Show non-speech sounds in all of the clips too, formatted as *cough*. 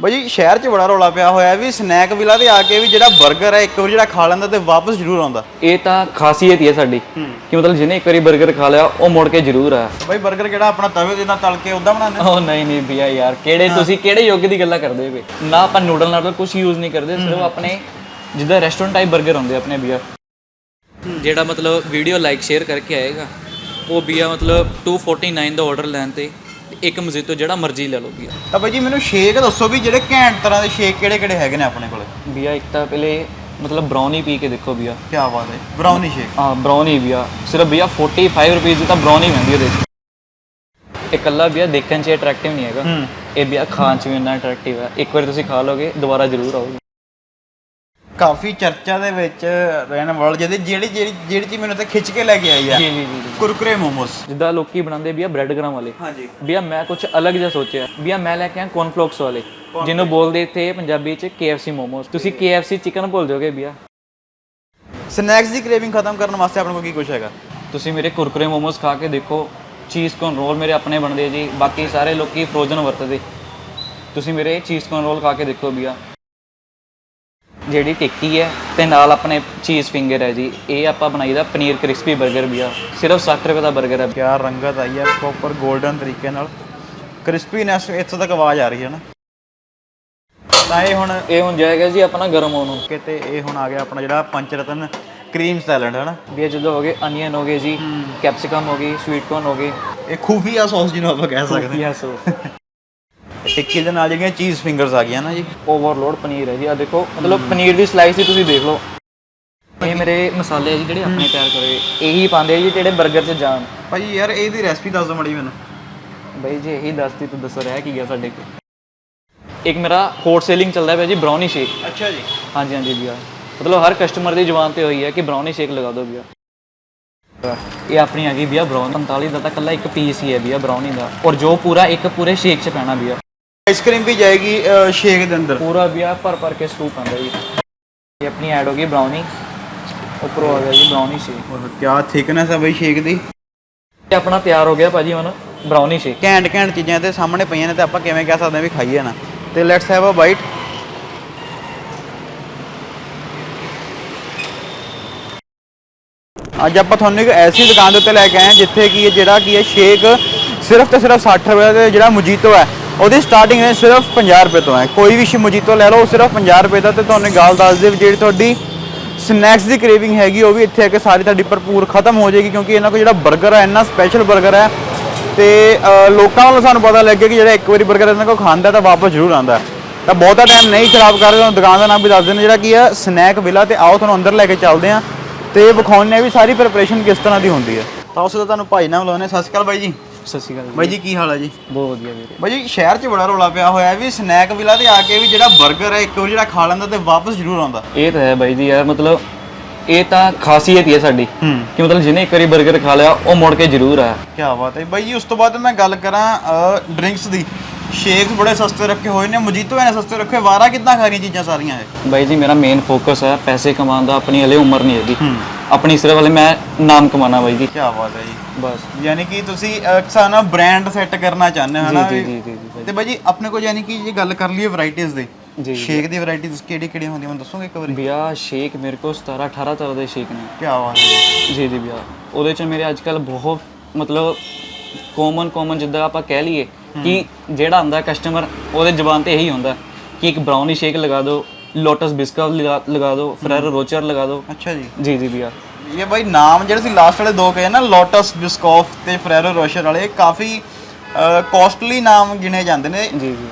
ਭਾਜੀ ਸ਼ਹਿਰ 'ਚ ਬੜਾ ਰੌਲਾ ਪਿਆ ਹੋਇਆ ਵੀ ਸਨੈਕ ਵਿਲਾ ਤੇ ਆ ਕੇ ਵੀ ਜਿਹੜਾ 버ਗਰ ਹੈ ਇੱਕ ਵਾਰ ਜਿਹੜਾ ਖਾ ਲੈਂਦਾ ਤੇ ਵਾਪਸ ਜ਼ਰੂਰ ਆਉਂਦਾ। ਇਹ ਤਾਂ ਖਾਸੀਅਤ ਹੀ ਹੈ ਸਾਡੀ। ਕਿ ਮਤਲਬ ਜਿਹਨੇ ਇੱਕ ਵਾਰੀ 버ਗਰ ਖਾ ਲਿਆ ਉਹ ਮੁੜ ਕੇ ਜ਼ਰੂਰ ਆਇਆ। ਭਾਈ 버ਗਰ ਕਿਹੜਾ ਆਪਣਾ ਤਵੇ ਦੇ ਨਾਲ ਤਲ ਕੇ ਉਦਾਂ ਬਣਾਉਂਦੇ? ਉਹ ਨਹੀਂ ਨਹੀਂ ਭਈਆ ਯਾਰ ਕਿਹੜੇ ਤੁਸੀਂ ਕਿਹੜੇ ਯੋਗ ਦੀ ਗੱਲਾਂ ਕਰਦੇ ਹੋ ਨਾ ਆਪਾਂ ਨੂਡਲ ਨਾਲ ਕੁਝ ਯੂਜ਼ ਨਹੀਂ ਕਰਦੇ ਸਿਰਫ ਆਪਣੇ ਜਿੱਦਾਂ ਰੈਸਟੋਰੈਂਟ ਟਾਈਪ 버ਗਰ ਹੁੰਦੇ ਆਪਣੇ ਭਈਆ ਜਿਹੜਾ ਮਤਲਬ ਵੀਡੀਓ ਲਾਈਕ ਸ਼ੇਅਰ ਕਰਕੇ ਆਏਗਾ ਉਹ ਭਈਆ ਮਤਲਬ 249 ਦਾ ਆਰਡਰ ਲੈਣ ਤੇ ਇੱਕ ਮਜ਼ੀਦ ਤੋਂ ਜਿਹੜਾ ਮਰਜ਼ੀ ਲੈ ਲਓ ਭਈਆ ਤਾਂ ਬਾਈ ਜੀ ਮੈਨੂੰ ਸ਼ੇਕ ਦੱਸੋ ਵੀ ਜਿਹੜੇ ਘੈਂਟ ਤਰ੍ਹਾਂ ਦੇ ਸ਼ੇਕ ਕਿਹੜੇ ਕਿਹੜੇ ਹੈਗੇ ਨੇ ਆਪਣੇ ਕੋਲੇ? ਭਈਆ ਇੱਕ ਤਾਂ ਪਹਿਲੇ ਮਤਲਬ ਬ੍ਰਾਊਨੀ ਪੀ ਕੇ ਦੇਖੋ ਭਈਆ ਕੀ ਬਾਤ ਹੈ ਬ੍ਰਾਊਨੀ ਸ਼ੇਕ ਹਾਂ ਬ੍ਰਾਊਨੀ ਭਈਆ ਸਿਰਫ ਭਈਆ 45 ਰੁਪਏ ਦੀ ਤਾਂ ਬ੍ਰਾਊਨੀ ਮਿਲਦੀ ਉਹਦੇ 'ਚ ਇਹ ਇਕੱਲਾ ਭਈਆ ਦੇਖਣ 'ਚ ਅਟਰੈਕਟਿਵ ਨਹੀਂ ਹੈਗਾ। ਇਹ ਭਈਆ ਖਾਣ 'ਚ ਵੀ ਇੰਨਾ ਅਟਰੈਕਟਿਵ ਹੈ। ਇੱਕ ਵਾਰੀ ਤੁਸੀਂ ਖਾ ਲੋਗੇ ਦੁਬਾਰਾ ਜ਼ਰੂਰ ਆਓਗੇ ਕਾਫੀ ਚਰਚਾ ਦੇ ਵਿੱਚ ਰਹਿਣ ਵਾਲ ਜਿਹੜੀ ਜਿਹੜੀ ਜਿਹੜੀ ਚੀਜ਼ ਮੈਨੂੰ ਤਾਂ ਖਿੱਚ ਕੇ ਲੈ ਕੇ ਆਈ ਆ। ਜੀ ਜੀ ਜੀ ਕੁਰਕਰੇ ਮੋਮੋਸ। ਜਿੱਦਾਂ ਲੋਕੀ ਬਣਾਉਂਦੇ ਭਈਆ ਬ੍ਰੈਡ ਗ੍ਰਾਮ ਵਾਲੇ। ਹਾਂਜੀ। ਭਈਆ ਮੈਂ ਕੁਝ ਅਲੱਗ ਜਿਹਾ ਸੋਚਿਆ। ਭਈਆ ਮੈਂ ਲੈ ਕੇ ਆਇਆ ਕੌਰਨਫਲੋਕਸ ਵਾਲੇ। ਜਿਹਨੂੰ ਬੋਲਦੇ ਇੱਥੇ ਪੰਜਾਬੀ 'ਚ KFC ਮੋਮੋਸ। ਤੁਸੀਂ KFC ਚਿਕਨ ਭੁੱਲ ਜਾਓਗੇ ਭਈਆ ਸਨੈਕਸ ਦੀ ਕ੍ਰੇਵਿੰਗ ਖਤਮ ਕਰਨ ਵਾਸਤੇ ਆਪਣੇ ਕੋਲ ਕੀ ਕੁਝ ਹੈਗਾ? ਤੁਸੀਂ ਮੇਰੇ ਕੁਰਕਰੇ ਮੋਮੋਸ ਖਾ ਕੇ ਦੇਖੋ। ਚੀਜ਼ ਕੌਰਨ ਰੋਲ ਮੇਰੇ ਆਪਣੇ ਬਣਦੇ ਜੀ। ਬਾਕੀ ਸਾਰੇ ਲੋਕੀ ਫਰੋਜ਼ਨ ਵਰਤਦੇ। ਤੁਸੀਂ ਮੇਰੇ ਚੀਜ਼ ਕੌਰਨ ਰੋਲ ਖਾ ਕੇ ਦੇਖੋ ਭਈਆ ਜਿਹੜੀ ਟਿੱਕੀ ਹੈ ਤੇ ਨਾਲ ਆਪਣੇ ਚੀਜ਼ ਫਿੰਗਰ ਹੈ ਜੀ। ਇਹ ਆਪਾਂ ਬਣਾਈਦਾ ਪਨੀਰ ਕ੍ਰਿਸਪੀ 버ਗਰ ਵੀ ਆ। ਸਿਰਫ 60 ਰੁਪਏ ਦਾ 버ਗਰ ਹੈ। ਕਿਆ ਰੰਗਤ ਆਈ ਹੈ ਪ੍ਰੋਪਰ 골ਡਨ ਤਰੀਕੇ ਨਾਲ। ਕ੍ਰਿਸਪੀਨੈਸ ਇੱਥੋਂ ਤੱਕ ਆਵਾਜ਼ ਆ ਰਹੀ ਹੈ ਨਾ। ਤਾਂ ਇਹ ਹੁਣ ਇਹ ਹੁਣ ਜਾਏਗਾ ਜੀ ਆਪਣਾ ਗਰਮ ਹੋਣ ਨੂੰ। ਕਿਤੇ ਇਹ ਹੁਣ ਆ ਗਿਆ ਆਪਣਾ ਜਿਹੜਾ ਪੰਚ ਰਤਨ ਕਰੀਮ ਸੈਲਡ ਹੈ ਨਾ। ਵੀ ਇਹ ਜਦੋਂ ਹੋ ਗਏ ਅਨੀਅਨ ਹੋ ਗਏ ਜੀ ਕੈਪਸਿਕਮ ਹੋ ਗਈ ਸਵੀਟ ਕੋਰਨ ਹੋ ਗਈ ਇਹ ਖੂਫੀਆ ਸੌਸ ਜਿਹਨੂੰ ਆਪਾਂ ਕਹਿ ਸਕਦੇ ਹਾਂ। ਸੌਸ ਟਿੱਕੀ ਦੇ ਨਾਲ ਜਿਹੜੀਆਂ ਚੀਜ਼ ਫਿੰਗਰਸ ਆ ਗਈਆਂ ਨਾ ਜੀ। ਓਵਰਲੋਡ ਪਨੀਰ ਹੈ ਜੀ। ਆ ਦੇਖੋ ਮਤਲਬ ਪਨੀਰ ਦੀ ਸਲਾਈਸ ਹੀ ਤੁਸੀਂ ਦੇਖ ਲਓ। ਇਹ ਮੇਰੇ ਮਸਾਲੇ ਆ ਜੀ ਜਿਹੜੇ ਆਪਣੇ ਤਿਆਰ ਕਰੇ। ਇਹੀ ਪਾਉਂਦੇ ਆ ਜੀ ਜਿਹੜੇ 버ਗਰ 'ਚ ਜਾਣ। ਭਾਜੀ ਯਾਰ ਇਹਦੀ ਰੈਸਪੀ ਦੱਸ ਦਿਓ ਮੜੀ ਮੈਨੂੰ। ਬਈ ਜੇ ਇਹੀ ਦੱਸਦੀ ਤੂੰ ਦੱਸੋ ਰਹਿ ਕੀ ਗਿਆ ਸਾਡੇ ਕੋਲ। ਇੱਕ ਮੇਰਾ ਹੌਟ ਸੇਲਿੰਗ ਚੱਲਦਾ ਪਿਆ ਜੀ ਬ੍ਰਾਊਨੀ ਸ਼ੇਕ ਅੱਛਾ ਜੀ। ਹਾਂਜੀ ਹਾਂਜੀ ਭਈਆ ਮਤਲਬ ਹਰ ਕਸਟਮਰ ਦੀ ਜ਼ੁਬਾਨ ਤੇ ਹੋਈ ਹੈ ਕਿ ਬ੍ਰਾਊਨੀ ਸ਼ੇਕ ਲਗਾ ਦਿਓ ਭਈਆ ਇਹ ਆਪਣੀ ਆ ਗਈ ਭਈਆ ਬ੍ਰਾਊਨ 45 ਦਾ ਤਾਂ ਕੱਲਾ ਇੱਕ ਪੀਸ ਹੀ ਹੈ ਭਈਆ ਬ੍ਰਾਊਨੀ ਦਾ। ਔਰ ਜੋ ਪੂਰਾ ਇੱਕ ਪੂਰੇ ਸ਼ੇਕ 'ਚ ਪੈਣਾ ਭਈਆ ਆਈਸਕ੍ਰੀਮ ਵੀ ਜਾਏਗੀ ਸ਼ੇਕ ਦੇ ਅੰਦਰ। ਪੂਰਾ ਭਈਆ ਭਰ ਭਰ ਕੇ ਸਕੂਪ ਆਂਦਾ ਜੀ। ਇਹ ਆਪਣੀ ਐਡ ਹੋ ਗਈ ਬ੍ਰਾਊਨੀ ਉੱਪਰੋਂ ਆ ਗਿਆ ਜੀ ਬ੍ਰਾਊਨੀ ਸ਼ੇਕ ਔਰ ਕਿਆ ਥਿਕਨੈਸ ਹੈ ਬਈ ਸ਼ੇਕ ਦੀ? ਇਹ ਆਪਣਾ ਤਿਆਰ ਹੋ ਗਿਆ ਭਾਜੀ ਹੁਣ ਬ੍ਰਾਊਨੀ ਸ਼ੇਕ ਘੈਂਟ ਘੈਂਟ ਚੀਜ਼ਾਂ ਤੇ ਸਾਹਮਣੇ ਪਈਆਂ ਨੇ ਤੇ ਆਪਾਂ ਕਿਵੇਂ ਕਹਿ ਸਕਦੇ ਹਾਂ ਵੀ ਖਾਈਏ ਨਾ। ਤੇ ਲੈਟਸ ਹੈਵ ਅ ਬਾਈਟ ਅੱਜ ਆਪਾਂ ਤੁਹਾਨੂੰ ਇੱਕ ਐਸੀ ਦੁਕਾਨ ਦੇ ਉੱਤੇ ਲੈ ਕੇ ਆਏ ਹਾਂ ਜਿੱਥੇ ਕੀ ਹੈ ਜਿਹੜਾ ਕੀ ਹੈ ਸ਼ੇਕ ਸਿਰਫ ਤੇ ਸਿਰਫ 60 ਰੁਪਏ ਦੇ ਜਿਹੜਾ ਮੋਜੀਤੋ ਹੈ ਉਹਦੀ ਸਟਾਰਟਿੰਗ ਰੇਂਜ ਸਿਰਫ 50 ਰੁਪਏ ਤੋਂ ਹੈ। ਕੋਈ ਵੀ ਸ਼ਿਮੋਜੀਤੋ ਲੈ ਲਓ, ਉਹ ਸਿਰਫ 50 ਰੁਪਏ ਦਾ ਤੇ ਤੁਹਾਨੂੰ ਗੱਲ ਦੱਸ ਦੇ ਜਿਹੜੀ ਤੁਹਾਡੀ ਸਨੈਕਸ ਦੀ ਕ੍ਰੇਵਿੰਗ ਹੈਗੀ, ਉਹ ਵੀ ਇੱਥੇ ਆ ਕੇ ਸਾਰੀ ਤੁਹਾਡੀ ਭਰਪੂਰ ਖਤਮ ਹੋ ਜਾਏਗੀ ਕਿਉਂਕਿ ਇਹਨਾਂ ਕੋਲ ਜਿਹੜਾ 버ਗਰ ਹੈ ਇੰਨਾ ਸਪੈਸ਼ਲ 버ਗਰ ਹੈ ਤੇ ਲੋਕਾਂ ਵੱਲੋਂ ਸਾਨੂੰ ਪਤਾ ਲੱਗਿਆ ਕਿ ਜਿਹੜਾ ਇੱਕ ਵਾਰੀ 버ਗਰ ਇਹਨਾਂ ਕੋਲ ਖਾਂਦਾ ਤਾਂ ਵਾਪਸ ਜ਼ਰੂਰ ਆਉਂਦਾ। ਤਾਂ ਬਹੁਤਾ ਟਾਈਮ ਨਹੀਂ ਖਰਾਬ ਕਰ ਰਹੇ ਦੁਕਾਨ ਦਾ ਨਾਮ ਵੀ ਦੱਸ ਦਿੰਦੇ ਜਿਹੜਾ ਕੀ ਹੈ ਸਨੈਕ ਵਿਲਾ ਤੇ ਆਓ, ਤੁਹਾਨੂੰ ਅੰਦਰ ਲੈ ਕੇ ਚੱਲਦੇ ਆ ਤੇ ਵਿਖਾਉਣੇ ਵੀ ਸਾਰੀ ਪ੍ਰੈਪਰੇਸ਼ਨ ਕਿਸ ਤਰ੍ਹਾਂ ਦੀ ਹੁੰਦੀ ਹੈ। ਤਾਂ ਉਸ ਦਾ ਤੁਹਾਨੂੰ ਭਾਈ ਨਾਲ ਮਿਲਾਉਣੇ ਸਤਿ ਸ਼੍ਰੀ ਅਕਾਲ ਬਾਈ ਜੀ। ਸਤਿ ਸ਼੍ਰੀ ਅਕਾਲ ਬਾਈ ਜੀ। ਕੀ ਹਾਲ ਹੈ ਜੀ? ਬਹੁਤ ਵਧੀਆ ਵੀਰੇ। ਬਾਈ ਜੀ ਸ਼ਹਿਰ 'ਚ ਬੜਾ ਰੌਲਾ ਪਿਆ ਹੋਇਆ ਹੈ ਵੀ ਸਨੈਕ ਵਿਲਾ ਤੇ ਆ ਕੇ ਵੀ ਜਿਹੜਾ 버ਗਰ ਹੈ ਇੱਕ ਵਾਰੀ ਜਿਹੜਾ ਖਾ ਲੈਂਦਾ ਤੇ ਵਾਪਸ ਜ਼ਰੂਰ ਆਉਂਦਾ। ਇਹ ਤਾਂ ਹੈ ਬਾਈ ਜੀ ਯਾਰ ਮਤਲਬ ਇਹ ਤਾਂ ਖਾਸੀਅਤ ਹੀ ਹੈ ਸਾਡੀ ਹੂੰ। ਕਿ ਮਤਲਬ ਜਿਹਨੇ ਇੱਕ ਵਾਰੀ 버ਗਰ ਖਾ ਲਿਆ ਉਹ ਮੁੜ ਕੇ ਜ਼ਰੂਰ ਆਇਆ। ਕੀ ਬਾਤ ਹੈ। ਬਾਈ ਜੀ ਉਸ ਤੋਂ ਬਾਅਦ ਮੈਂ ਗੱਲ ਕਰਾਂ ਡਰਿੰਕਸ ਦੀ। ਸ਼ੇਕਸ ਬੜੇ ਸਸਤੇ ਰੱਖੇ ਹੋਏ ਨੇ ਮਜੀਤੋ ਐਨੇ ਸਸਤੇ ਰੱਖੇ ਵਾਰਾ ਕਿੱਦਾਂ ਖਾ ਰਹੀਆਂ ਚੀਜ਼ਾਂ ਸਾਰੀਆਂ ਇਹ? ਬਾਈ ਜੀ ਮੇਰਾ ਮੇਨ ਫੋਕਸ ਹੈ ਪੈਸੇ ਕਮਾਉਣ ਦਾ ਆਪਣੀ ਹਲੇ ਉਮਰ ਨਹੀਂ ਹੈਗੀ। ਹੂੰ। ਆਪਣੀ ਸਿਰਫ ਹਲੇ ਮੈਂ ਨਾਮ ਕਮਾਣਾ ਬਾਈ ਜੀ। ਕੀ ਬਾਤ ਹੈ ਜੀ। ਬਸ। ਯਾਨੀ ਕਿ ਤੁਸੀਂ ਕਿਸਾਨਾ ਬ੍ਰਾਂਡ ਸੈੱਟ ਕਰਨਾ ਚਾਹੁੰਦੇ ਹੋ ਨਾ ਜੀ ਜੀ ਜੀ ਤੇ ਬਾਈ ਜੀ ਆਪਣੇ ਕੋਲ ਯਾਨੀ ਕਿ ਜੇ ਗੱਲ ਕਰ ਲਈਏ ਵੈਰਾਈਟੀਆਂ ਦੀ ਜੀ। ਸ਼ੇਕ ਦੀ ਵੈਰਾਈਟੀਆਂ ਕਿਹੜੀ ਕਿਹੜੀਆਂ ਹੁੰਦੀਆਂ? ਮੈਨੂੰ ਦੱਸੋਗੇ ਇੱਕ ਵਾਰੀ? ਬਿਆ ਸ਼ੇਕ ਮੇਰੇ ਕੋਲ 17 18 ਤਰ੍ਹਾਂ ਦੇ ਸ਼ੇਕ ਨੇ। ਕੀ ਬਾਤ ਹੈ ਜੀ। ਜੀ ਜੀ ਬਿਆ ਉਹਦੇ ਚ ਮੇਰੇ ਅੱਜ ਕੱਲ ਬਹੁਤ ਮਤਲਬ ਕਾਮਨ ਕਾਮਨ ਜਿੱਦਾਂ ਆਪਾਂ ਕਹਿ ਲਈਏ ਕਿ ਜਿਹੜਾ ਆਂਦਾ ਕਸਟਮਰ ਉਹਦੇ ਜ਼ਬਾਨ ਤੇ ਇਹੀ ਹੁੰਦਾ ਕਿ ਇੱਕ ਬ੍ਰਾਊਨੀ ਸ਼ੇਕ ਲਗਾ ਦਿਓ ਲੋਟਸ ਬਿਸਕਟ ਲਗਾ ਦਿਓ ਫਰੈਰੋ ਰੋਚਰ ਲਗਾ ਦਿਓ ਅੱਛਾ ਜੀ। ਜੀ ਜੀ ਬਿਆ ਇਹ ਬਾਈ ਨਾਮ ਜਿਹੜੇ ਸੀ ਲਾਸਟ ਵਾਲੇ ਦੋ ਕਹੇ ਨਾ ਲੋਟਸ ਬਿਸਕੋਫ ਤੇ ਫਰੈਰੋ ਰੋਸ਼ਰ ਵਾਲੇ ਇਹ ਕਾਫੀ ਕਾਸਟਲੀ ਨਾਮ ਗਿਣੇ ਜਾਂਦੇ ਨੇ। ਜੀ ਜੀ।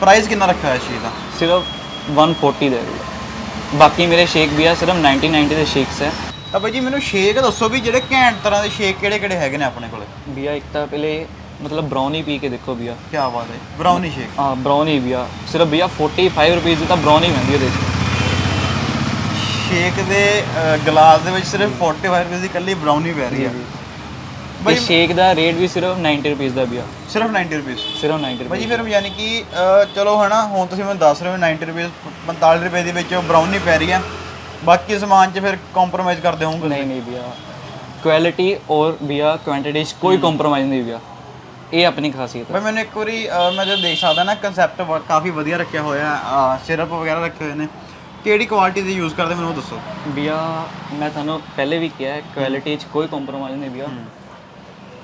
ਪ੍ਰਾਈਸ ਕਿੰਨਾ ਰੱਖਿਆ ਹੋਇਆ ਇਸ ਚੀਜ਼ ਦਾ? ਸਿਰਫ 140 ਦੇ ਦਿਓ। ਬਾਕੀ ਮੇਰੇ ਸ਼ੇਕ ਵੀ ਆ ਸਿਰਫ 1990 ਦੇ ਸ਼ੇਕਸ ਹੈ। ਤਾਂ ਬਾਈ ਜੀ ਮੈਨੂੰ ਸ਼ੇਕ ਦੱਸੋ ਵੀ ਜਿਹੜੇ ਘੈਂਟ ਤਰ੍ਹਾਂ ਦੇ ਸ਼ੇਕ ਕਿਹੜੇ ਕਿਹੜੇ ਹੈਗੇ ਨੇ ਆਪਣੇ ਕੋਲੇ? ਬਿਆ ਇੱਕ ਤਾਂ ਪਹਿਲੇ ਮਤਲਬ ਬ੍ਰਾਊਨੀ ਪੀ ਕੇ ਦੇਖੋ ਕੀ ਬਾਤ ਹੈ ਬ੍ਰਾਊਨੀ ਸ਼ੇਕ ਹਾਂ ਬ੍ਰਾਊਨੀ ਬਿਆ ਸਿਰਫ ਬਿਆ 45 ਰੁਪਏ ਦੀ ਤਾਂ ਬ੍ਰਾਊਨੀ ਮਿਲਦੀ ਉਹਦੇ ਚ ਸ਼ੇਕ ਦੇ ਗਲਾਸ ਦੇ ਵਿੱਚ ਸਿਰਫ 45 ਰੁਪਏ ਦੀ ਇਕੱਲੀ ਬ੍ਰਾਊਨੀ ਪੈ ਰਹੀ ਹੈ ਤੇ ਬਾਈ ਸ਼ੇਕ ਦਾ ਰੇਟ ਵੀ ਸਿਰਫ 90 ਰੁਪਏ ਦਾ ਬਿਆ ਸਿਰਫ 90 ਰੁਪਏ। ਸਿਰਫ 90 ਬਾਈ ਰੁਪਏ। ਜੀ ਫਿਰ ਯਾਨੀ ਕਿ ਅ, ਚਲੋ ਹਨਾ ਹੁਣ ਤੁਸੀਂ ਮੈਨੂੰ ਦੱਸ ਰਹੇ ਹੋ 90 ਰੁਪਏ 45 ਰੁਪਏ ਦੇ ਵਿੱਚ ਬ੍ਰਾਊਨੀ ਪੈ ਰਹੀ ਹੈ ਬਾਕੀ ਸਮਾਨ 'ਚ ਫਿਰ ਕੰਪਰੋਮਾਈਜ਼ ਕਰਦੇ ਹੋਵੋਗੇ ਨਹੀਂ ਨਹੀਂ ਬਿਆ ਕੁਆਲਿਟੀ ਔਰ ਬਿਆ ਕੁਆਂਟੀਟੀ 'ਚ ਕੋਈ ਕੰਪਰੋਮਾਈਜ਼ ਨਹੀਂ ਬਿਆ ਇਹ ਆਪਣੀ ਖਾਸੀਅਤ ਹੈ। ਬਈ ਮੈਨੂੰ ਇੱਕ ਵਾਰੀ ਅਹ, ਮੈਂ ਜਦ ਦੇਖ ਸਕਦਾ ਨਾ ਕਨਸੈਪਟ ਕਾਫੀ ਵਧੀਆ ਰੱਖਿਆ ਹੋਇਆ ਸਿਰਪ ਵਗੈਰਾ ਰੱਖੇ ਹੋਏ ਨੇ। ਕਿਹੜੀ ਕੁਆਲਿਟੀ ਦੇ ਯੂਜ਼ ਕਰਦੇ ਮੈਨੂੰ ਉਹ ਦੱਸੋ। ਭਈਆ ਮੈਂ ਤੁਹਾਨੂੰ ਪਹਿਲੇ ਵੀ ਕਿਹਾ ਹੈ ਕੁਆਲਿਟੀ 'ਚ ਕੋਈ ਕੰਪਰੋਮਾਈਜ਼ ਨਹੀਂ ਭਈਆ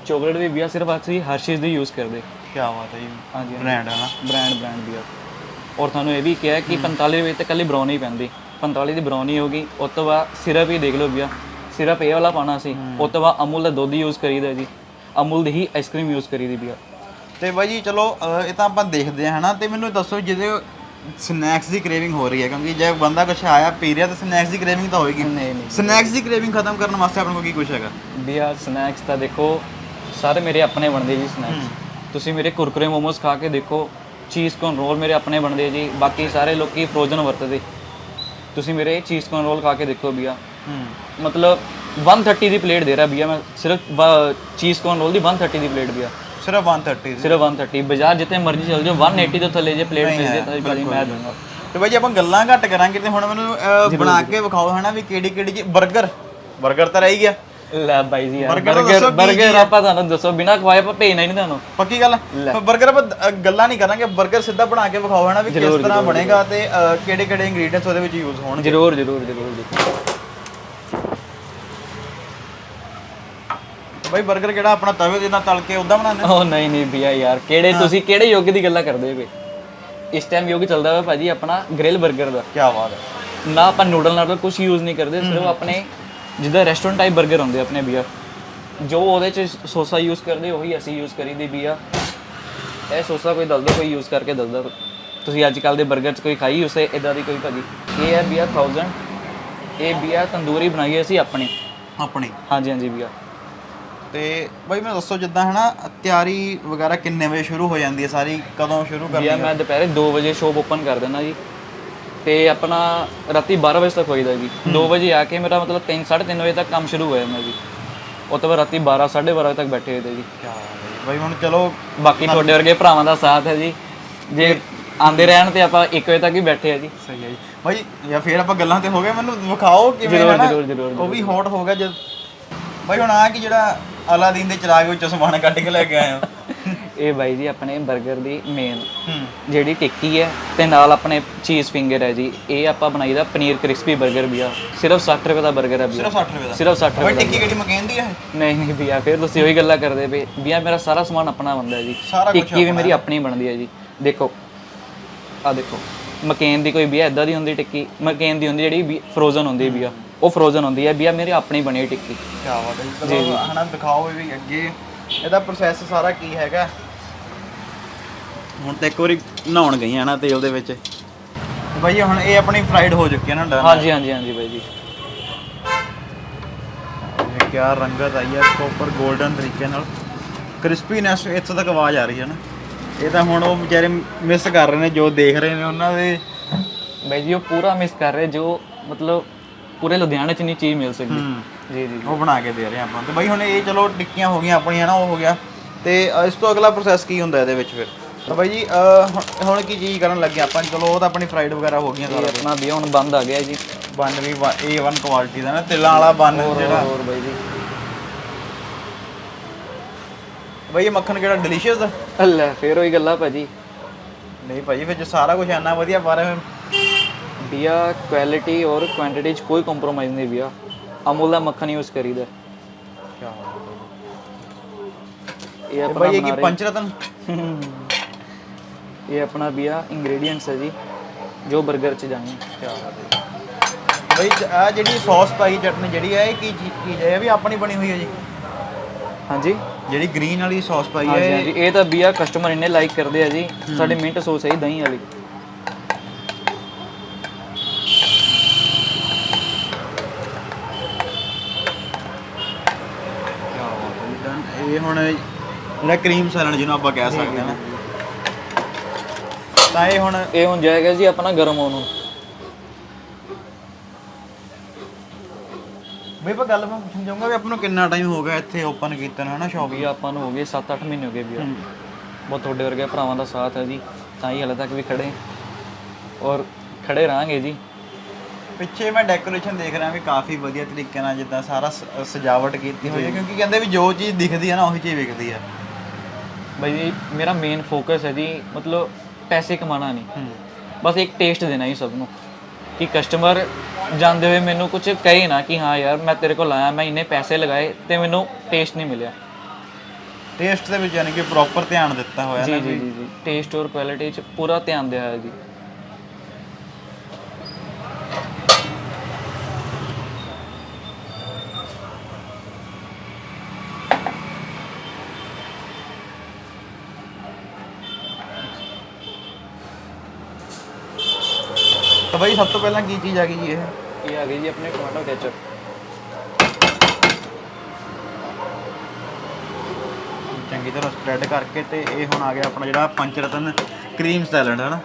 ਚਾਕਲੇਟ ਵੀ ਭਈਆ ਸਿਰਫ ਅਸੀਂ ਹਰਸ਼ੀਜ਼ ਦੀ ਯੂਜ਼ ਕਰਦੇ। ਕੀ ਬਾਤ ਹੈ ਜੀ। ਹਾਂਜੀ ਬ੍ਰਾਂਡ ਹੈ ਨਾ। ਬ੍ਰਾਂਡ ਬ੍ਰਾਂਡ ਭਈਆ ਔਰ ਤੁਹਾਨੂੰ ਇਹ ਵੀ ਕਿਹਾ ਕਿ 45 ਰੁਪਏ ਤੇ ਕੱਲੀ ਬਰਾਉਨੀ ਪੈਂਦੀ। 45 ਦੀ ਬਰਾਉਨੀ ਹੋਗੀ ਉਸ ਤੋਂ ਬਾਅਦ ਸਿਰਪ ਹੀ ਦੇਖ ਲਓ ਭਈਆ ਸਿਰਪ ਇਹ ਵਾਲਾ ਪਾਣਾ ਸੀ ਉਸ ਤੋਂ ਬਾਅਦ ਅਮੂਲ ਦਾ ਦੁੱਧ ਯੂਜ਼ ਕਰੀਦਾ ਜੀ। ਅਮੂਲ ਦੀ ਹੀ ਆਈਸਕ੍ਰੀਮ ਯੂਜ਼ ਕਰੀਦੀ ਭਈਆ ਤੇ ਬਾਈ ਜੀ ਚਲੋ ਅਹ, ਇਹ ਤਾਂ ਆਪਾਂ ਦੇਖਦੇ ਹਾਂ ਹਨਾ? ਤੇ ਮੈਨੂੰ ਦੱਸੋ ਜਿਹਦੇ ਸਨੈਕਸ ਦੀ ਕ੍ਰੇਵਿੰਗ ਹੋ ਰਹੀ ਹੈ ਕਿਉਂਕਿ ਜੇ ਬੰਦਾ ਕੁਛ ਆਇਆ ਪੀ ਰਿਹਾ ਤਾਂ ਸਨੈਕਸ ਦੀ ਕ੍ਰੇਵਿੰਗ ਤਾਂ ਹੋਏਗੀ। ਨਹੀਂ ਨਹੀਂ। ਸਨੈਕਸ ਦੀ ਕ੍ਰੇਵਿੰਗ ਖਤਮ ਕਰਨ ਵਾਸਤੇ ਆਪਣੇ ਕੋਲ ਕੀ ਕੁਛ ਹੈਗਾ? ਭਈਆ ਸਨੈਕਸ ਤਾਂ ਦੇਖੋ ਸਾਰੇ ਮੇਰੇ ਆਪਣੇ ਬਣਦੇ ਜੀ ਸਨੈਕਸ ਤੁਸੀਂ ਮੇਰੇ ਕੁਰਕਰੇ ਮੋਮੋਸ ਖਾ ਕੇ ਦੇਖੋ ਚੀਜ਼ ਕੌਨ ਰੋਲ ਮੇਰੇ ਆਪਣੇ ਬਣਦੇ ਜੀ। ਬਾਕੀ ਸਾਰੇ ਲੋਕੀ ਫਰੋਜ਼ਨ ਵਰਤਦੇ। ਤੁਸੀਂ ਮੇਰੇ ਚੀਜ਼ ਕੌਨ ਰੋਲ ਖਾ ਕੇ ਦੇਖੋ ਭਈਆ ਹੂੰ ਮਤਲਬ 130 ਦੀ ਪਲੇਟ ਦੇ ਰਿਹਾ ਭਈਆ ਮੈਂ। ਸਿਰਫ ਚੀਜ਼ ਕੌਨ ਰੋਲ ਦੀ 130 ਦੀ ਪਲੇਟ ਭਈਆ। ਸਿਰਫ 130 ਸਿਰਫ 130 ਬਾਜ਼ਾਰ ਜਿੱਥੇ ਮਰਜ਼ੀ ਚਲ ਜਾਓ 180 ਤੋਂ ਥੱਲੇ ਜੇ ਪਲੇਟ ਮਿਲ ਤਾਂ ਮੈਂ ਦੂੰਗਾ ਤੇ ਭਾਜੀ ਆਪਾਂ ਗੱਲਾਂ ਘੱਟ ਕਰਾਂਗੇ ਤੇ ਹੁਣ ਮੈਨੂੰ ਬਣਾ ਕੇ ਵਿਖਾਓ ਹਨਾ ਵੀ ਕਿਹੜੀ ਕਿਹੜੀ ਜੀ। 버ਗਰ 버ਗਰ ਤਾਂ ਰਹੀ ਗਿਆ। ਲੈ ਬਾਈ ਜੀ 버ਗਰ 버ਗਰ ਆਪਾਂ ਤੁਹਾਨੂੰ ਦੱਸੋ ਬਿਨਾਂ ਖਵਾਏ ਆਪਾਂ ਭੇਜਣਾ ਹੀ ਨਹੀਂ ਤੁਹਾਨੂੰ। ਪੱਕੀ ਗੱਲ 버ਗਰ ਆਪਾਂ ਗੱਲਾਂ ਨਹੀਂ ਕਰਾਂਗੇ। 버ਗਰ ਸਿੱਧਾ ਬਣਾ ਕੇ ਵਿਖਾਓ ਹਨਾ ਵੀ ਕਿਸ ਤਰ੍ਹਾਂ ਬਣੇਗਾ ਤੇ ਕਿਹੜੇ ਕਿਹੜੇ ਇੰਗਰੀਡੀਐਂਟਸ ਉਹਦੇ ਵਿੱਚ ਯੂਜ਼ ਹੋਣਗੇ। ਜਰੂਰ ਜਰੂਰ ਜਰੂਰ। ਬਈ 버ਗਰ ਕਿਹੜਾ ਆਪਣਾ ਤਵੇ ਦੇ ਨਾਲ ਤਲ ਕੇ ਉਦਾਂ ਬਣਾਉਂਦੇ ਹੋ? ਉਹ ਨਹੀਂ ਨਹੀਂ ਭਈਆ ਯਾਰ ਕਿਹੜੇ ਤੁਸੀਂ ਕਿਹੜੇ ਯੋਗ ਦੀ ਗੱਲਾਂ ਕਰਦੇ ਹੋ ਇਸ ਟਾਈਮ ਯੋਗ ਚੱਲਦਾ ਵਾ ਭਾਜੀ ਆਪਣਾ ਗ੍ਰਿਲ 버ਗਰ ਦਾ। ਕਿਆ ਬਾਤ ਹੈ। ਨਾ ਆਪਾਂ ਨੂਡਲ ਨਾਲ ਕੁਝ ਯੂਜ਼ ਨਹੀਂ ਕਰਦੇ ਸਿਰਫ ਆਪਣੇ ਜਿੱਦਾਂ ਰੈਸਟੋਰੈਂਟ ਟਾਈਪ 버ਗਰ ਹੁੰਦੇ ਆਪਣੇ ਬੀਆ ਜੋ ਉਹਦੇ ਚ ਸੋਸਾ ਯੂਜ਼ ਕਰਦੇ ਉਹੀ ਅਸੀਂ ਯੂਜ਼ ਕਰੀਦੀ ਬੀਆ ਇਹ ਸੋਸਾ ਕੋਈ ਦੱਸ ਦੋ ਕੋਈ ਯੂਜ਼ ਕਰਕੇ ਦੱਸ ਦੋ ਤੁਸੀਂ ਅੱਜ ਕੱਲ ਦੇ 버ਗਰ ਚ ਕੋਈ ਖਾਈ ਉਸੇ ਇਦਾਂ ਦੀ ਕੋਈ ਭਾਜੀ? ਇਹ ਹੈ ਬੀਆ 1000 ਇਹ ਬੀਆ ਤੰਦੂਰੀ ਬਣਾਈ ਅਸੀਂ ਆਪਣੇ। ਆਪਣੇ। ਹਾਂਜੀ ਹਾਂਜੀ ਬੀਆ ਤੇ ਬਾਈ ਮੈਨੂੰ ਦੱਸੋ ਜਿੱਦਾਂ ਹਨਾ ਤਿਆਰੀ ਵਗੈਰਾ ਕਿੰਨੇ ਵਜੇ ਸ਼ੁਰੂ ਹੋ ਜਾਂਦੀ ਹੈ ਸਾਰੀ? ਕਦੋਂ ਸ਼ੁਰੂ ਕਰਨੀ ਭਈਆ ਮੈਂ ਦੁਪਹਿਰੇ 2 ਵਜੇ ਸ਼ੋਪ ਓਪਨ ਕਰ ਦਿੰਦਾ ਜੀ। ਤੇ ਆਪਣਾ ਰਾਤੀ 12 ਵਜੇ ਤੱਕ ਹੋਈਦਾ ਜੀ। 2 ਵਜੇ ਆ ਕੇ ਮੇਰਾ ਮਤਲਬ 3 3:30 ਵਜੇ ਤੱਕ ਕੰਮ ਸ਼ੁਰੂ ਹੋ ਜਾਂਦਾ ਜੀ। ਉਹ ਤੋਂ ਬਾਅਦ ਰਾਤੀ 12 12:30 ਵਜੇ ਤੱਕ ਬੈਠੇ ਹੋਏ ਤੇ ਜੀ ਹੈ। ਬਾਈ ਹੁਣ ਚਲੋ ਬਾਕੀ ਤੁਹਾਡੇ ਵਰਗੇ ਭਰਾਵਾਂ ਦਾ ਸਾਥ ਹੈ ਜੀ। ਜੇ ਆਂਦੇ ਰਹਿਣ ਤੇ ਆਪਾਂ 1 ਵਜੇ ਤੱਕ ਹੀ ਬੈਠੇ ਆ ਜੀ। ਸਹੀ ਹੈ ਜੀ। ਬਾਈ ਜਾਂ ਫੇਰ ਆਪਾਂ ਗੱਲਾਂ ਤੇ ਹੋ ਗਏ। ਮੈਨੂੰ ਵਿਖਾਓ ਕਿਵੇਂ ਜ਼ਰੂਰ, ਜ਼ਰੂਰ, ਉਹ ਵੀ ਹੌਟ ਹੋ ਗਿਆ ਜਦ। ਬਾਈ ਹੁਣ ਆ ਕਿ ਜਿਹੜਾ ਅਲਾਦੀਨ ਦੇ ਚਿਰਾਗ ਵਿੱਚੋਂ ਸਮਾਨ ਕੱਢ ਕੇ ਲੈ ਕੇ ਆਏ ਹੋ। ਇਹ ਬਾਈ ਜੀ ਆਪਣੇ 버ਗਰ ਦੀ ਮੇਨ ਜਿਹੜੀ ਟਿੱਕੀ ਹੈ ਤੇ ਨਾਲ ਆਪਣੇ ਚੀਜ਼ ਫਿੰਗਰ ਹੈ ਜੀ। ਇਹ ਆਪਾਂ ਬਣਾਈਦਾ ਪਨੀਰ ਕ੍ਰਿਸਪੀ 버ਗਰ ਵੀ ਆ। ਸਿਰਫ 60 ਰੁਪਏ ਦਾ 버ਗਰ ਹੈ ਸਿਰਫ 60 ਰੁਪਏ ਦਾ? ਸਿਰਫ 60 ਰੁਪਏ ਦਾ ਟਿੱਕੀ ਕਿਹੜੀ ਮਕੈਨ ਦੀ ਹੈ ਨਹੀਂ ਨਹੀਂ ਭਈਆ ਫਿਰ ਤੁਸੀਂ ਉਹੀ ਗੱਲਾਂ ਕਰਦੇ ਪਏ। ਭਈਆ ਮੇਰਾ ਸਾਰਾ ਸਮਾਨ ਆਪਣਾ ਬੰਦਾ ਜੀ। ਟਿੱਕੀ ਵੀ ਮੇਰੀ ਆਪਣੀ ਬਣਦੀ ਹੈ ਜੀ। ਦੇਖੋ ਆ ਦੇਖੋ। ਮਕੈਨ ਦੀ ਕੋਈ ਵੀ ਐਦਾਂ ਦੀ ਹੁੰਦੀ ਟਿੱਕੀ। ਮਕੈਨ ਦੀ ਹੁੰਦੀ ਜਿਹੜੀ ਫਰੋਜ਼ਨ ਹੁੰਦੀ ਵੀ ਆ। ਉਹ ਫਰੋਜ਼ਨ ਹੁੰਦੀ ਹੈ ਵੀ ਆ ਮੇਰੀ ਆਪਣੀ ਬਣੀ ਹੋਈ ਟਿੱਕੀ। ਕੀ ਬਾਤ ਹੈ ਜੀ ਚਲੋ ਹਨਾ ਦਿਖਾਓ ਇਹ ਵੀ ਅੱਗੇ। ਇਹਦਾ ਪ੍ਰੋਸੈਸ ਸਾਰਾ ਕੀ ਹੈਗਾ? ਹੁਣ ਤਾਂ ਇੱਕ ਵਾਰੀ ਨਹਾਉਣ ਗਈਆਂ ਨਾ ਤੇਲ ਦੇ ਵਿੱਚ। ਤੇ ਬਾਈ ਹੁਣ ਇਹ ਆਪਣੀ ਫਰਾਈਡ ਹੋ ਚੁੱਕੀ ਹੈ ਨਾ ਡਨ। ਹਾਂਜੀ ਹਾਂਜੀ ਹਾਂਜੀ ਬਾਈ ਜੀ। ਇਹ ਕਿਆ ਰੰਗਤ ਆਈ ਹੈ ਪ੍ਰੋਪਰ 골ਡਨ ਤਰੀਕੇ ਨਾਲ। ਕ੍ਰਿਸਪੀਨੈਸ ਇੱਥੋਂ ਤੱਕ ਆਵਾਜ਼ ਆ ਰਹੀ ਹੈ ਨਾ। ਇਹ ਤਾਂ ਹੁਣ ਉਹ ਵਿਚਾਰੇ ਮਿਸ ਕਰ ਰਹੇ ਨੇ ਜੋ ਦੇਖ ਰਹੇ ਨੇ ਉਹਨਾਂ ਦੇ। ਬਾਈ ਜੀ ਉਹ ਪੂਰਾ ਮਿਸ ਕਰ ਰਹੇ ਜੋ ਮਤਲਬ ਪੂਰੇ ਲੁਧਿਆਣੇ ਚ ਨਹੀਂ ਚੀਜ਼ ਮਿਲ ਸਕਦੀ। ਜੀ ਜੀ ਉਹ ਬਣਾ ਕੇ ਦੇ ਰਹੇ ਆਪਾਂ। ਤੇ ਬਾਈ ਹੁਣ ਇਹ ਚਲੋ ਟਿੱਕੀਆਂ ਹੋ ਗਈਆਂ ਆਪਣੀਆਂ ਨਾ ਉਹ ਹੋ ਗਿਆ। ਤੇ ਇਸ ਤੋਂ ਅਗਲਾ ਪ੍ਰੋਸੈਸ ਕੀ ਹੁੰਦਾ ਇਹਦੇ ਵਿੱਚ ਫਿਰ? ਤਾਂ ਬਾਈ ਜੀ ਹੁਣ- ਕੀ ਚੀਜ਼ ਕਰਨ ਲੱਗੇ ਆਪਾਂ? ਚਲੋ ਉਹ ਤਾਂ ਆਪਣੀ ਫਰਾਈਡ ਵਗੈਰਾ ਹੋ ਗਈਆਂ ਸਾਰਾ ਆਪਣਾ ਵੀ ਹੁਣ ਬੰਦ ਆ ਗਿਆ ਜੀ। ਬਨ ਵੀ A1 ਕੁਆਲਿਟੀ ਦਾ ਨਾ ਤਿਲਾਂ ਵਾਲਾ ਬਨ ਜਿਹੜਾ। ਹੋਰ ਬਾਈ ਜੀ। ਬਾਈ ਇਹ ਮੱਖਣ ਕਿਹੜਾ ਡਿਲੀਸ਼ੀਅਸ ਦਾ ਲੈ ਫੇਰ ਉਹੀ ਗੱਲਾਂ ਭਾਜੀ। ਨਹੀਂ ਭਾਈ ਫਿਰ ਜੇ ਸਾਰਾ ਕੁਝ ਇੰਨਾ ਵਧੀਆ ਪਾ ਭਈਆ ਕੁਆਲਿਟੀ ਔਰ ਕੁਆਂਟੀਟੀ ਚ ਕੋਈ ਕੰਪਰੋਮਾਈਜ਼ ਨਹੀਂ ਭਈਆ ਅਮੂਲ ਦਾ ਮੱਖਣ ਯੂਜ਼ ਕਰੀਦਾ। ਇਹ ਆਪਣਾ ਬਾਈ ਇਹ ਕੀ ਬਣਾ ਪੰਚ ਰਤਨ? ਰਹੇ- *laughs* ਇਹ ਆਪਣਾ ਭਈਆ ਇੰਗਰੀਡੀਅੰਟਸ ਹੈ ਜੀ ਜੋ 버ਗਰ ਚ ਜਾਣੀ ਬਈ ਆ ਜਿਹੜੀ ਸੌਸ ਪਾਈ ਚਟਨੀ ਜਿਹੜੀ ਹੈ ਇਹ ਕੀ ਚੀਜ਼ ਹੈ? ਇਹ ਵੀ ਆਪਣੀ ਬਣੀ ਹੋਈ ਹੈ ਜੀ? ਹਾਂਜੀ। ਜਿਹੜੀ ਗ੍ਰੀਨ ਵਾਲੀ ਸੌਸ ਪਾਈ ਹੈ ਹਾਂਜੀ ਇਹ ਤਾਂ ਭਈਆ ਕਸਟਮਰ ਇੰਨੇ ਲਾਈਕ ਕਰਦੇ ਆ ਜੀ। ਸਾਡੇ ਮਿੰਟ ਸੌਸ ਹੈ ਦਹੀਂ ਵਾਲੀ ਇਹ ਹੁਣ ਜਿਹੜਾ ਕਰੀਮ ਸੈਲਡ ਜਿਹਨੂੰ ਆਪਾਂ ਕਹਿ ਸਕਦੇ ਹਾਂ। ਨਾ ਤਾਂ ਇਹ ਹੁਣ ਇਹ ਹੁਣ ਜਾਏਗਾ ਜੀ ਆਪਣਾ ਗਰਮ ਹੋਣ ਨੂੰ। ਬਈ ਆਪਾਂ ਗੱਲ ਮੈਂ ਪੁੱਛਣ ਚਾਹੂੰਗਾ ਵੀ ਆਪਾਂ ਨੂੰ ਕਿੰਨਾ ਟਾਈਮ ਹੋ ਗਿਆ ਇੱਥੇ ਓਪਨ ਕੀਤੇ ਨੂੰ ਹਨਾ ਸ਼ੌਪ ਵੀ ਆਪਾਂ ਨੂੰ ਹੋ ਗਏ 7-8 ਮਹੀਨੇ ਹੋ ਗਏ ਵੀ ਬਹੁਤ ਤੁਹਾਡੇ ਵਰਗੇ ਭਰਾਵਾਂ ਦਾ ਸਾਥ ਹੈ ਜੀ। ਤਾਂ ਹੀ ਹਲੇ ਤੱਕ ਵੀ ਖੜੇ। ਔਰ ਖੜੇ ਰਹਾਂਗੇ ਜੀ। ਪਿੱਛੇ ਮੈਂ ਡੈਕੋਰੇਸ਼ਨ ਦੇਖ ਰਿਹਾ ਵੀ ਕਾਫੀ ਵਧੀਆ ਤਰੀਕੇ ਨਾਲ ਜਿੱਦਾਂ ਸਾਰਾ ਸ- ਸਜਾਵਟ ਕੀਤੀ ਹੋਈ ਹੈ ਕਿਉਂਕਿ ਕਹਿੰਦੇ ਵੀ ਜੋ ਚੀਜ਼ ਦਿਖਦੀ ਹੈ ਨਾ ਉਹੀ ਚੀਜ਼ ਵਿਕਦੀ ਹੈ ਬਾਈ ਜੀ ਮੇਰਾ ਮੇਨ ਫੋਕਸ ਹੈ ਜੀ ਮਤਲਬ ਪੈਸੇ ਕਮਾਣਾ ਨਹੀਂ। ਬਸ ਇੱਕ ਟੇਸਟ ਦੇਣਾ ਹੀ ਸਭ ਨੂੰ ਕਿ ਕਸਟਮਰ ਜਾਂਦੇ ਹੋਏ ਮੈਨੂੰ ਕੁਝ ਕਹੇ ਨਾ ਕਿ ਹਾਂ ਯਾਰ ਮੈਂ ਤੇਰੇ ਕੋਲ ਆਇਆ ਮੈਂ ਇੰਨੇ ਪੈਸੇ ਲਗਾਏ ਤੇ ਮੈਨੂੰ ਟੇਸਟ ਨਹੀਂ ਮਿਲਿਆ। ਟੇਸਟ ਦੇ ਵਿੱਚ ਯਾਨੀ ਕਿ ਪ੍ਰੋਪਰ ਧਿਆਨ ਦਿੱਤਾ ਹੋਇਆ ਜੀ ਨਾ ਜੀ ਜੀ ਜੀ ਟੇਸਟ ਔਰ ਕੁਆਲਿਟੀ 'ਚ ਪੂਰਾ ਧਿਆਨ ਦਿਆ ਹੈ ਜੀ। ਤਾਂ ਬਾਈ ਸਭ ਤੋਂ ਪਹਿਲਾਂ ਕੀ ਚੀਜ਼ ਆ ਗਈ ਜੀ ਇਹ? ਇਹ ਆ ਗਈ ਜੀ ਆਪਣੇ ਟਮਾਟੋ ਕੈਚਅਪ। ਚੰਗੀ ਤਰ੍ਹਾਂ ਸਪਰੈਡ ਕਰਕੇ ਤੇ ਇਹ ਹੁਣ ਆ ਗਿਆ ਆਪਣਾ ਜਿਹੜਾ ਪੰਜ ਰਤਨ ਕਰੀਮ ਸੈਲਡ ਹੈ ਨਾ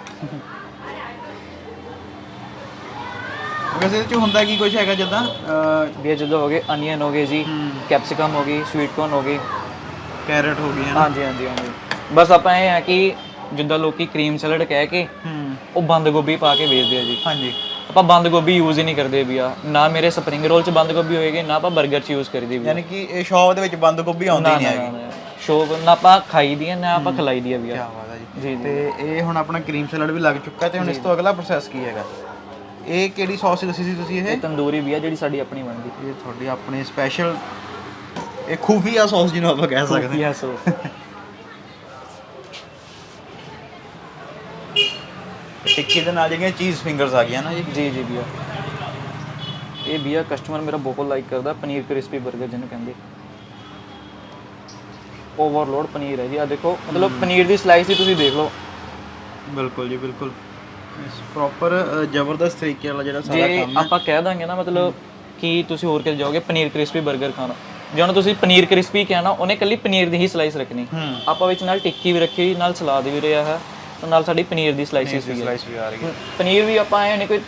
ਵੈਸੇ ਇਹ ਚ ਹੁੰਦਾ ਕੀ ਕੁਝ ਹੈਗਾ ਜਦਾਂ? ਵੀ ਜਦੋਂ ਹੋ ਗਏ ਅਨੀਅਨ ਹੋ ਗਏ ਜੀ ਕੈਪਸਿਕਮ ਹੋ ਗਈ ਸਵੀਟ ਕੋਰਨ ਹੋ ਗਈ ਕੈਰਟ ਹੋ ਗਈ ਹੈ ਨਾ ਹਾਂਜੀ ਹਾਂਜੀ ਹਾਂਜੀ। ਬਸ ਆਪਾਂ ਇਹ ਹੈ ਕਿ ਜਿੱਦਾਂ ਲੋਕੀ ਕਰੀਮ ਸੈਲਡ ਕਹਿ ਕੇ ਉਹ ਬੰਦ ਗੋਭੀ ਪਾ ਕੇ ਵੇਚਦੇ ਆ ਜੀ। ਹਾਂਜੀ। ਆਪਾਂ ਬੰਦ ਗੋਭੀ ਯੂਜ਼ ਹੀ ਨਹੀਂ ਕਰਦੇ ਵੀ ਆ। ਨਾ ਮੇਰੇ ਸਪਰਿੰਗ ਰੋਲ ਚ ਬੰਦ ਗੋਭੀ ਹੋਏਗੀ ਨਾ ਆਪਾਂ 버ਗਰ ਚ ਯੂਜ਼ ਕਰੀਦੀ ਵੀ। ਯਾਨੀ ਕਿ ਇਹ ਸ਼ੌਪ ਦੇ ਵਿੱਚ ਬੰਦ ਗੋਭੀ ਆਉਂਦੀ ਨਹੀਂ ਹੈਗੀ। ਸ਼ੋਪ ਨਾ। ਆਪਾਂ ਖਾਈ ਦੀ ਆ ਨਾ ਆਪਾਂ ਖਲਾਈ ਦੀ ਆ ਵੀ ਕੀ ਆ ਬਾਤ ਹੈ ਜੀ। ਤੇ ਇਹ ਹੁਣ ਆਪਣਾ ਕਰੀਮ ਸੈਲਡ ਵੀ ਲੱਗ ਚੁੱਕਾ ਤੇ ਹੁਣ ਇਸ ਤੋਂ ਅਗਲਾ ਪ੍ਰੋਸੈਸ ਕੀ ਹੈਗਾ? ਇਹ ਕਿਹੜੀ ਸੌਸ ਦੱਸੀ ਸੀ ਤੁਸੀਂ ਇਹ? ਤੰਦੂਰੀ ਵੀ ਆ ਜਿਹੜੀ ਸਾਡੀ ਆਪਣੀ ਬਣਦੀ। ਇਹ ਤੁਹਾਡੀ ਆਪਣੀ ਸਪੈਸ਼ਲ ਇਹ ਖੂਫੀਆ ਸੌਸ ਜਿਹਨੂੰ ਆਪਾਂ ਕਹਿ ਸਕਦੇ ਹਾਂ। ਯੈਸ ਟਿੱਕੀ ਦੇ ਨਾਲ ਜਿਹੜੀਆਂ ਚੀਜ਼ ਫਿੰਗਰਸ ਆ ਗਈਆਂ ਨਾ ਜੀ। ਜੀ ਜੀ ਭਈਆ ਇਹ ਭਈਆ ਕਸਟਮਰ ਮੇਰਾ ਬਹੁਤ ਲਾਈਕ ਕਰਦਾ ਪਨੀਰ ਕ੍ਰਿਸਪੀ 버ਗਰ ਜਿਹਨੂੰ ਕਹਿੰਦੇ। ਓਵਰਲੋਡ ਪਨੀਰ ਹੈ ਜੀ। ਆ ਦੇਖੋ ਮਤਲਬ ਪਨੀਰ ਦੀ ਸਲਾਈਸ ਹੀ ਤੁਸੀਂ ਦੇਖ ਲਓ। ਬਿਲਕੁਲ ਜੀ ਬਿਲਕੁਲ। ਇਸ ਪ੍ਰੋਪਰ ਜ਼ਬਰਦਸਤ ਤਰੀਕੇ ਨਾਲ ਜਿਹੜਾ ਸਾਰਾ ਕੰਮ ਹੈ ਆਪਾਂ ਕਹਿ ਦਾਂਗੇ ਨਾ ਮਤਲਬ ਕਿ ਤੁਸੀਂ ਹੋਰ ਕਿਤੇ ਜਾਓਗੇ ਪਨੀਰ ਕ੍ਰਿਸਪੀ 버ਗਰ ਖਾਣਾ। ਜੇ ਉਹਨੂੰ ਤੁਸੀਂ ਪਨੀਰ ਕ੍ਰਿਸਪੀ ਕਿਹਾ ਨਾ ਉਹਨੇ ਕੱਲੀ ਪਨੀਰ ਦੀ ਹੀ ਸਲਾਈਸ ਰੱਖਣੀ। ਆਪਾਂ ਵਿੱਚ ਨਾਲ ਟਿੱਕੀ ਵੀ ਰੱਖੀ ਨਾਲ ਸਲਾਦ ਵੀ ਰਿਹਾ ਹੈ। ਨਾਲ ਸਾਡੀ ਪਨੀਰ ਦੀ ਸਲਾਈਸਿਸ ਵੀ ਹੈ ਸਲਾਈਸ ਵੀ ਆ ਰਹੀ ਹੈ। ਪਨੀਰ ਵੀ ਆਪਾਂ ਐ ਨਹੀਂ ਕੋਈ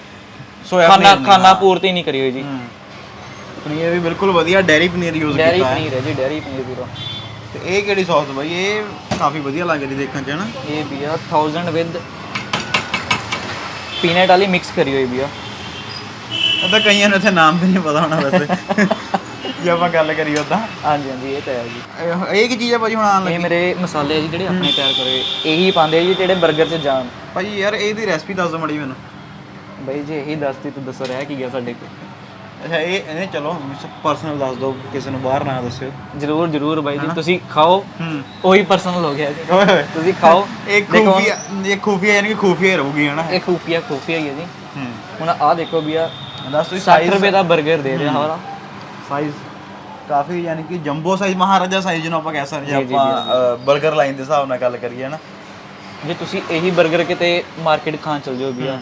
ਸੋਇਆ ਖਾਣਾ ਖਾਣਾ ਪੂਰਤੀ ਨਹੀਂ ਕਰੀ ਹੋਈ ਜੀ। ਹੂੰ। ਪਨੀਰ ਵੀ ਬਿਲਕੁਲ ਵਧੀਆ ਡੈਰੀ ਪਨੀਰ ਯੂਜ਼ ਡੈਰੀ ਕੀਤਾ ਹੈ। ਪਨੀਰ ਹੈ ਜੀ ਡੈਰੀ ਪਨੀਰ ਪੂਰਾ। ਤੇ ਇਹ ਕਿਹੜੀ ਸੌਸ ਬਾਈ? ਇਹ ਕਾਫੀ ਵਧੀਆ ਲੱਗ ਰਹੀ ਦੇਖਣ ਚ ਨਾ? ਇਹ ਵੀ ਆ 1000 ਵਿਦ ਪੀਨਟ ਵਾਲੀ ਮਿਕਸ ਕਰੀ ਹੋਈ ਵੀ ਆ। ਉਹ ਤਾਂ ਕਈਆਂ ਨੂੰ ਇੱਥੇ ਨਾਮ ਵੀ ਨਹੀਂ ਪਤਾ ਹੋਣਾ ਵੈਸੇ। *laughs* ਜੇ ਆਪਾਂ ਗੱਲ ਕਰੀਏ ਉਦਾਂ। ਹਾਂਜੀ ਹਾਂਜੀ ਇਹ ਤਾਂ ਹੈ ਜੀ। ਇਹ ਇਹ ਕੀ ਚੀਜ਼ ਹੈ ਭਾਜੀ ਹੁਣ ਆਣ ਇਹ ਲੱਗੀ? ਮੇਰੇ ਮਸਾਲੇ ਆ ਜੀ ਜਿਹੜੇ ਆਪਣੇ ਤਿਆਰ ਕਰੇ। ਇਹੀ ਪਾਉਂਦੇ ਆ ਜੀ ਜਿਹੜੇ 버ਗਰ 'ਚ ਜਾਣ। ਭਾਜੀ ਯਾਰ ਇਹਦੀ ਰੈਸਪੀ ਦੱਸ ਦਿਓ ਮੜੀ ਮੈਨੂੰ। ਬਈ ਜੇ ਇਹੀ ਦੱਸਦੀ ਤੂੰ ਦੱਸੋ ਰਹਿ ਕੀ ਗਿਆ ਸਾਡੇ ਕੋਲ। ਅੱਛਾ ਇਹ ਇਹਨੇ ਚਲੋ ਪਰਸਨਲ ਦੱਸ ਦਿਓ ਕਿਸੇ ਨੂੰ ਬਾਹਰ ਨਾ ਦੱਸਿਓ। ਜਰੂਰ ਜਰੂਰ ਬਾਈ ਜੀ ਤੁਸੀਂ ਖਾਓ। ਹੂੰ। ਉਹੀ ਪਰਸਨਲ ਹੋ ਗਿਆ ਜੀ। ਓਏ ਹੋਏ ਤੁਸੀਂ ਖਾਓ। ਇਹ ਖੂਫੀਆ ਇਹ ਖੂਫੀਆ ਯਾਨੀ ਕਿ ਖੂਫੀਆ ਹੀ ਰਹੂਗੀ ਹਨਾ? ਇਹ ਖੂਫੀਆ ਖੂਫੀਆ ਹੀ ਹੈ ਜੀ। ਹੂੰ। ਹੁਣ ਆਹ ਦੇਖੋ ਵੀ ਆ ਦੱਸ ਤੁਸੀਂ 60 ਰੁਪਏ ਦਾ 버ਗਰ ਦੇ ਰਿਹਾ ਹਾਰਾ ਸਾਈਜ਼ ਕਾਫੀ ਯਾਨੀ ਕਿ ਜੰਬੋ ਸਾਈਜ਼ ਮਹਾਰਾਜਾ ਸਾਈਜ਼ ਨੂੰ ਆਪਾਂ ਕਹਿ ਸਕਦੇ ਜੀ, ਆਪਾਂ 버ਗਰ ਲਾਈਨ ਦੇ ਹਿਸਾਬ ਨਾਲ ਗੱਲ ਕਰੀਏ ਨਾ ਜੇ ਤੁਸੀਂ ਇਹੀ 버ਗਰ ਕਿਤੇ ਮਾਰਕੀਟ ਖਾਣ ਚਲ ਜਾਓਗੇ ਆ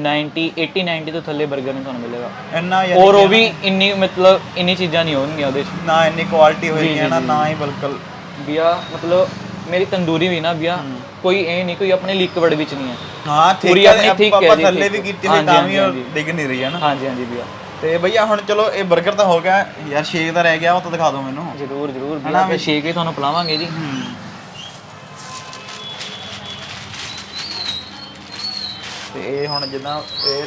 90 80 90 ਤੋਂ ਥੱਲੇ 버ਗਰ ਨਹੀਂ ਤੁਹਾਨੂੰ ਮਿਲੇਗਾ। ਇੰਨਾ ਯਾਨੀ ਔਰ ਉਹ ਵੀ ਇੰਨੀ ਮਤਲਬ ਇੰਨੀ ਚੀਜ਼ਾਂ ਨਹੀਂ ਹੋਣਗੀਆਂ ਉਹਦੇ 'ਚ। ਨਾ ਇੰਨੀ ਕੁਆਲਿਟੀ ਹੋਏਗੀ ਨਾ ਨਾ ਹੀ ਬਿਲਕੁਲ। ਬਿਆ ਮਤਲਬ ਮੇਰੀ ਤੰਦੂਰੀ ਵੀ ਨਾ ਬਿਆ ਕੋਈ ਇਹ ਨਹੀਂ ਕੋਈ ਆਪਣੇ ਲਿਕਵਿਡ ਵਿੱਚ ਨਹੀਂ ਹੈ। ਹਾਂ ਠੀਕ ਹੈ ਆਪਣੀ ਥੱਲੇ ਵੀ ਕੀਤੀ ਹੈ। ਤਾਂ ਵੀ ਉਹ ਡਿੱਗ ਨਹੀਂ ਰਹੀ ਹੈ ਨਾ ਹਾਂਜੀ ਹਾਂਜੀ ਬਿਆ ਤੇ ਭਈਆ ਹੁਣ ਚਲੋ ਇਹ 버ਗਰ ਤਾਂ ਹੋ ਗਿਆ। ਯਾਰ ਸ਼ੇਕ ਤਾਂ ਰਹਿ ਗਿਆ ਉਹ ਤਾਂ ਦਿਖਾ ਦਿਓ ਮੈਨੂੰ। ਜ਼ਰੂਰ ਜ਼ਰੂਰ ਬਿਆ ਫਿਰ ਸ਼ੇਕ ਹੀ ਤੁਹਾਨੂੰ ਪਿਲਾਵਾਂਗੇ ਜੀ। ਤੇ ਇਹ ਹੁਣ ਜਿੱਦਾਂ ਇਹ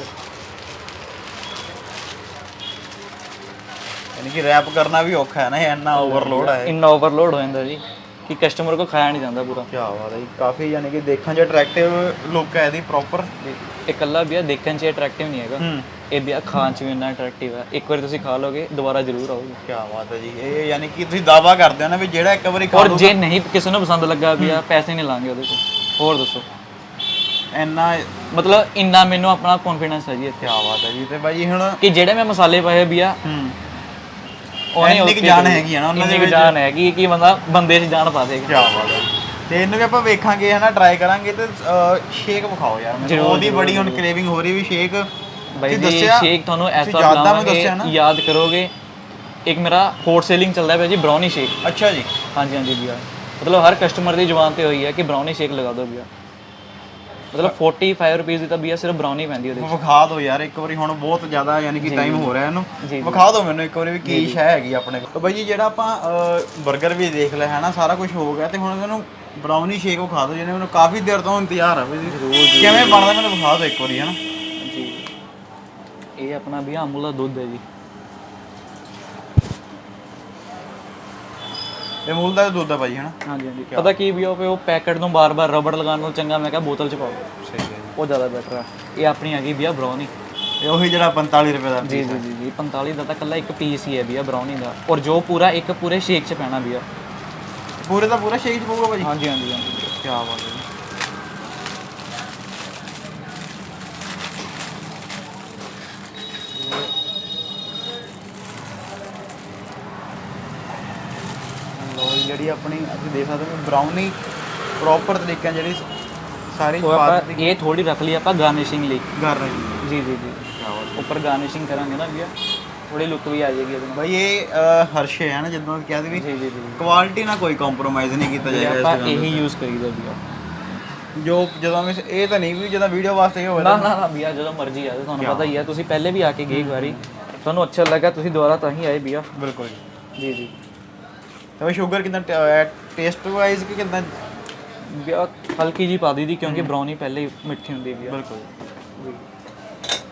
ਯਾਨੀ ਕਿ ਰੈਪ ਕਰਨਾ ਵੀ ਔਖਾ ਹੈ ਨਾ ਇਹ ਇੰਨਾ ਓਵਰਲੋਡ ਹੈ। ਇੰਨਾ ਓਵਰਲੋਡ ਹੋ ਜਾਂਦਾ ਜੀ ਕਿ ਕਸਟਮਰ ਕੋ ਖਾਇਆ ਨਹੀਂ ਜਾਂਦਾ ਪੂਰਾ। ਕੀ ਬਾਤ ਹੈ ਜੀ ਕਾਫੀ ਯਾਨੀ ਕਿ ਦੇਖਣ 'ਚ ਅਟਰੈਕਟਿਵ ਲੁੱਕ ਹੈ ਇਹਦੀ ਪ੍ਰੋਪਰ ਇਕੱਲਾ ਬਿਆ ਦੇਖਣ 'ਚ ਅਟਰੈਕਟਿਵ ਨਹੀਂ ਹੈਗਾ। ਹੂੰ। ਇਹ ਖਾਣ 'ਚ ਵੀ ਇੰਨਾ ਅਟਰੈਕਟਿਵ ਹੈ। ਇੱਕ ਵਾਰੀ ਤੁਸੀਂ ਖਾ ਲੋਗੇ ਦੁਬਾਰਾ ਜ਼ਰੂਰ ਆਓਗੇ ਕੀ ਬਾਤ ਹੈ ਜੀ। ਇਹ ਯਾਨੀ ਕਿ ਤੁਸੀਂ ਦਾਵਾ ਕਰਦੇ ਹੋ ਨਾ ਵੀ ਜਿਹੜਾ ਇੱਕ ਵਾਰੀ ਖਾ ਔਰ ਜੇ ਨਹੀਂ ਕਿਸੇ ਨੂੰ ਪਸੰਦ ਲੱਗਾ ਬਿਆ ਪੈਸੇ ਨਹੀਂ ਲਾਂਗੇ ਉਹਦੇ ਤੋਂ ਹੋਰ ਦੱਸੋ। ਇੰਨਾ ਮਤਲਬ ਇੰਨਾ ਮੈਨੂੰ ਆਪਣਾ ਕੌਨਫੀਡੈਂਸ ਹੈ ਜੀ ਇੱਥੇ। ਬਾਤ ਹੈ ਜੀ। ਤੇ ਬਾਈ ਹੁਣ ਕਿ ਜਿਹੜੇ ਮੈਂ ਮਸਾਲੇ ਪਾਏ ਬਿਆ ਹੂੰ। ਉਹਨੇ ਇੰਨੀ ਕੁ ਜਾਨ ਹੈਗੀ ਆ ਨਾ ਉਹਨਾਂ ਦੇ ਇੰਨੀ ਕੁ ਜਾਨ ਹੈਗੀ ਕਿ ਬੰਦਾ ਬੰਦੇ 'ਚ ਜਾਨ ਪਾ ਦੇਗਾ। ਕੀ ਬਾਤ ਹੈ। ਤੇ ਇਹਨੂੰ ਵੀ ਆਪਾਂ ਵੇਖਾਂਗੇ ਹਨਾ ਟਰਾਈ ਕਰਾਂਗੇ ਤੇ ਸ਼ੇਕ ਵਿਖਾਓ ਯਾਰ ਮੈਨੂੰ। ਜ਼ਰੂਰ, ਉਹਦੀ ਬੜੀ ਹੁਣ ਕ੍ਰੇਵਿੰਗ ਹੋ ਰਹੀ ਵੀ ਸ਼ੇਕ ਬਾਈ ਜੀ ਸ਼ੇਕ ਤੁਹਾਨੂੰ ਐਸਾ ਬਣਾਵਾਂਗੇ। ਯਾਦ ਕਰੋਗੇ। ਇੱਕ ਮੇਰਾ ਹੌਟ ਸੇਲਿੰਗ ਚੱਲਦਾ ਪਿਆ ਜੀ ਬ੍ਰਾਊਨੀ ਸ਼ੇਕ। ਅੱਛਾ ਜੀ। ਹਾਂਜੀ ਹਾਂਜੀ ਭਈਆ ਮਤਲਬ ਹਰ ਕਸਟਮਰ ਦੀ ਜ਼ੁਬਾਨ ਤੇ ਹੋਈ ਹੈ ਕਿ ਬ੍ਰਾਊਨੀ ਸ਼ੇਕ ਲਗਾ ਦਿਓ ਭਈਆ ਮਤਲਬ 45 ਰੁਪਏ ਦੀ ਤਾਂ ਭਈਆ ਸਿਰਫ ਬ੍ਰਾਊਨੀ ਪੈਂਦੀ ਉਹਦੇ 'ਚ। ਵਿਖਾ ਦਿਓ ਯਾਰ ਇੱਕ ਵਾਰੀ ਹੁਣ ਬਹੁਤ ਜ਼ਿਆਦਾ ਯਾਨੀ ਕਿ ਟਾਈਮ ਹੋ ਰਿਹਾ ਇਹਨੂੰ। ਜੀ, ਜੀ। ਵਿਖਾ ਦਿਓ ਮੈਨੂੰ ਇੱਕ ਵਾਰੀ ਵੀ ਕੀ ਸ਼ੈ ਹੈਗੀ ਆਪਣੇ ਕੋਲ। ਬਾਈ ਜੀ ਜਿਹੜਾ ਆਪਾਂ 버ਗਰ ਵੀ ਦੇਖ ਲਿਆ ਹੈ ਨਾ ਸਾਰਾ ਕੁਝ ਹੋ ਗਿਆ ਤੇ ਹੁਣ ਇਹਨੂੰ ਬ੍ਰਾਊਨੀ ਸ਼ੇਕ ਵਿਖਾ ਦਿਓ ਜਿਹਨੇ ਮੈਨੂੰ ਕਾਫੀ ਦੇਰ ਤੋਂ ਇੰਤਜ਼ਾਰ ਆ ਵੀ ਕਿਵੇਂ ਬਣਦਾ ਮੈਨੂੰ ਵਿਖਾ ਦਿਓ ਇੱਕ ਵਾਰੀ ਹਨਾ। ਜੀ ਇਹ ਆਪਣਾ ਵੀ ਅਮੂਲ ਦਾ ਦੁੱਧ ਹੈ ਜੀ। ਇਹ ਮੂਲ ਦਾ ਦੁੱਧ ਆ ਭਾਜੀ ਹਨਾ? ਹਾਂਜੀ ਹਾਂਜੀ। ਪਤਾ ਕੀ ਵੀ ਉਹ ਉਹ ਪੈਕਟ ਨੂੰ ਬਾਰ-ਬਾਰ ਰਬੜ ਲਗਾਉਣ ਨੂੰ ਚੰਗਾ ਮੈਂ ਕਿਹਾ ਬੋਤਲ ਚ ਪਾਓ। ਸਹੀ ਹੈ ਉਹ ਜ਼ਿਆਦਾ ਬੈਟਰ ਆ। ਇਹ ਆਪਣੀ ਹੈਗੀ ਵੀ ਆ ਬ੍ਰਾਊਨੀ ਇਹ ਉਹੀ ਜਿਹੜਾ 45 ਰੁਪਏ ਦਾ ਜੀ ਜੀ ਜੀ ਜੀ। 45 ਦਾ ਤਾਂ ਕੱਲਾ ਇੱਕ ਪੀਸ ਹੀ ਹੈ ਵੀ ਆ ਦਾ। ਔਰ ਜੋ ਪੂਰਾ ਇੱਕ ਪੂਰੇ ਸ਼ੇਕ ਚ ਪੈਣਾ ਵੀ ਆ। ਪੂਰੇ ਦਾ ਪੂਰਾ ਸ਼ੇਕ ਚ ਪਊਗਾ ਭਾਜੀ ਹਾਂਜੀ ਹਾਂਜੀ ਹਾਂਜੀ। ਕੀ ਬਾਤ ਹੈ ਜੀ। ਜੀ, ਜਿਹੜੀ ਆਪਣੀ ਅਸੀਂ ਦੇਖ ਸਕਦੇ ਹਾਂ ਬ੍ਰਾਊਨੀ ਪ੍ਰੋਪਰ ਤਰੀਕੇ ਨਾਲ ਜਿਹੜੀ ਸਾਰੀ ਉਹ ਆਪਾਂ ਇਹ ਥੋੜੀ ਰੱਖ ਲਈ ਆਪਾਂ ਗਾਰਨਿਸ਼ਿੰਗ ਲਈ। ਕਰ ਰਹੇ ਹਾਂ ਜੀ ਜੀ। ਜੀ। ਉੱਪਰ ਗਾਰਨਿਸ਼ਿੰਗ ਕਰਾਂਗੇ ਨਾ ਵੀ ਆ ਥੋੜੀ ਲੁੱਕ ਵੀ ਆ ਜਾਏਗੀ ਇਹਦੇ ਨਾਲ। ਭਾਈ ਇਹ ਅਹ, ਹਰਸ਼ੇ ਹੈ ਨਾ ਜਦੋਂ ਕਿਹਾ ਸੀ ਵੀ ਜੀ ਜੀ ਜੀ ਕੁਆਲਿਟੀ ਨਾਲ ਕੋਈ ਕੰਪਰੋਮਾਈਜ਼ ਨਹੀਂ ਕੀਤਾ ਇਹ ਜਾਏਗਾ ਆਪਾਂ ਇਹੀ ਯੂਜ਼ ਕਰੀਦਾ ਵੀ ਆ ਜੋ ਜਦੋਂ ਵੀ ਇਹ ਤਾਂ ਨਹੀਂ ਵੀ ਜਦੋਂ ਵੀਡੀਓ ਵਾਸਤੇ ਹੀ ਹੋਵੇ ਨਾ ਨਾ ਨਾ ਜਦੋਂ ਮਰਜ਼ੀ ਆ ਜਾਓ, ਤੁਹਾਨੂੰ ਪਤਾ ਹੀ ਆ ਤੁਸੀਂ ਪਹਿਲੇ ਵੀ ਆ ਕੇ ਗਏ ਇੱਕ ਵਾਰੀ। ਤੁਹਾਨੂੰ ਅੱਛਾ ਲੱਗਾ ਤੁਸੀਂ ਦੁਬਾਰਾ ਤਾਂ ਹੀ ਆਏ ਵੀ ਆ ਬਿਲਕੁਲ ਜੀ। ਜੀ ਜੀ। ਤਾਂ ਸ਼ੂਗਰ ਕਿੰਨਾ ਟੇਸਟ ਵਾਈਜ਼ ਕਿ ਕਿੰਨਾ ਹਲਕੀ ਜੀ ਪਾ ਦੀ ਕਿਉਂਕਿ ਬ੍ਰਾਊਨੀ ਪਹਿਲੇ ਹੀ ਮਿੱਠੀ ਹੁੰਦੀ ਵੀ ਆ। ਬਿਲਕੁਲ।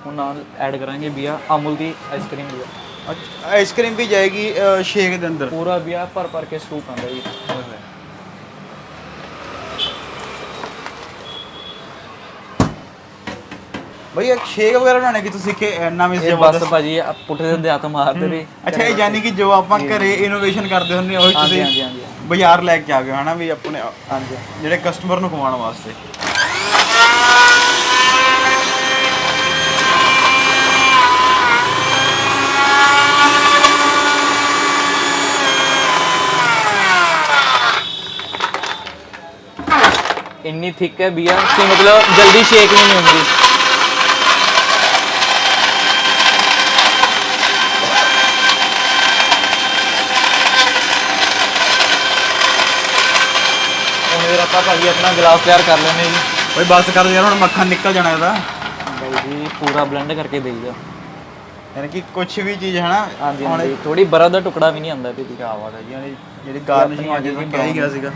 ਹੁਣ ਨਾਲ ਐਡ ਕਰਾਂਗੇ ਵੀ ਆ ਅਮੁਲ ਦੀ ਆਈਸਕ੍ਰੀਮ ਵੀ ਆ। ਆਈਸਕ੍ਰੀਮ ਵੀ ਜਾਏਗੀ ਸ਼ੇਕ ਦੇ ਅੰਦਰ। ਪੂਰਾ ਵੀ ਆ ਭਰ ਭਰ ਕੇ ਸਕੂਪ ਆਂਦਾ ਜੀ। ਬਈ ਇਹ ਸ਼ੇਕ ਵਗੈਰਾ ਬਣਾਉਣੇ ਕਿ ਤੁਸੀਂ ਕਿ ਨਵੇਂ ਇਹ ਬਸ ਭਾਜੀ ਆ ਪੁੱਠੇ ਦੇ ਹੱਥ ਮਾਰਦੇ ਨੇ। ਅੱਛਾ ਇਹ ਯਾਨੀ ਕਿ ਜੋ ਆਪਾਂ ਘਰੇ ਇਨੋਵੇਸ਼ਨ ਕਰਦੇ ਹੁੰਦੇ ਹਾਂ, ਉਹੀ ਹਾਂਜੀ ਤੁਸੀਂ ਹਾਂਜੀ ਹਾਂਜੀ। ਬਾਜ਼ਾਰ ਲੈ ਕੇ ਆ ਗਏ ਹੋ ਹਨਾ ਵੀ ਆਪਣੇ ਹਾਂਜੀ। ਜਿਹੜੇ ਕਸਟਮਰ ਨੂੰ ਖਵਾਉਣ ਵਾਸਤੇ। ਇੰਨੀ ਥਿਕ ਹੈ ਬੀਆ ਕਿ ਮਤਲਬ ਜਲਦੀ ਸ਼ੇਕ ਵੀ ਨਹੀਂ ਹੁੰਦੀ। ਆਪਾਂ ਭਾਜੀ ਆਪਣਾ ਗਲਾਸ ਤਿਆਰ ਕਰ ਲੈਣੇ ਜੀ। ਬਈ ਬਸ ਕਰ ਯਾਰ ਹੁਣ ਮੱਖਣ ਨਿਕਲ ਜਾਣਾ ਇਹਦਾ। ਬਾਈ ਜੀ ਪੂਰਾ ਬਲੈਂਡ ਕਰਕੇ ਦੇਈਦਾ ਯਾਨੀ ਕਿ ਕੁਝ ਵੀ ਚੀਜ਼ ਹੈ ਨਾ ਹਾਂਜੀ ਹਾਂਜੀ। ਥੋੜੀ ਬਰਫ਼ ਦਾ ਟੁਕੜਾ ਵੀ ਨਹੀਂ ਆਉਂਦਾ ਇਹਦੇ ਕੀ ਬਾਤ ਹੈ ਜੀ ਯਾਨੀ ਜਿਹੜੀ ਗਾਰਨਿਸ਼ਿੰਗ ਅੱਜ ਤਾਂ ਕਹਿ ਹੀ ਗਿਆ ਸੀਗਾ।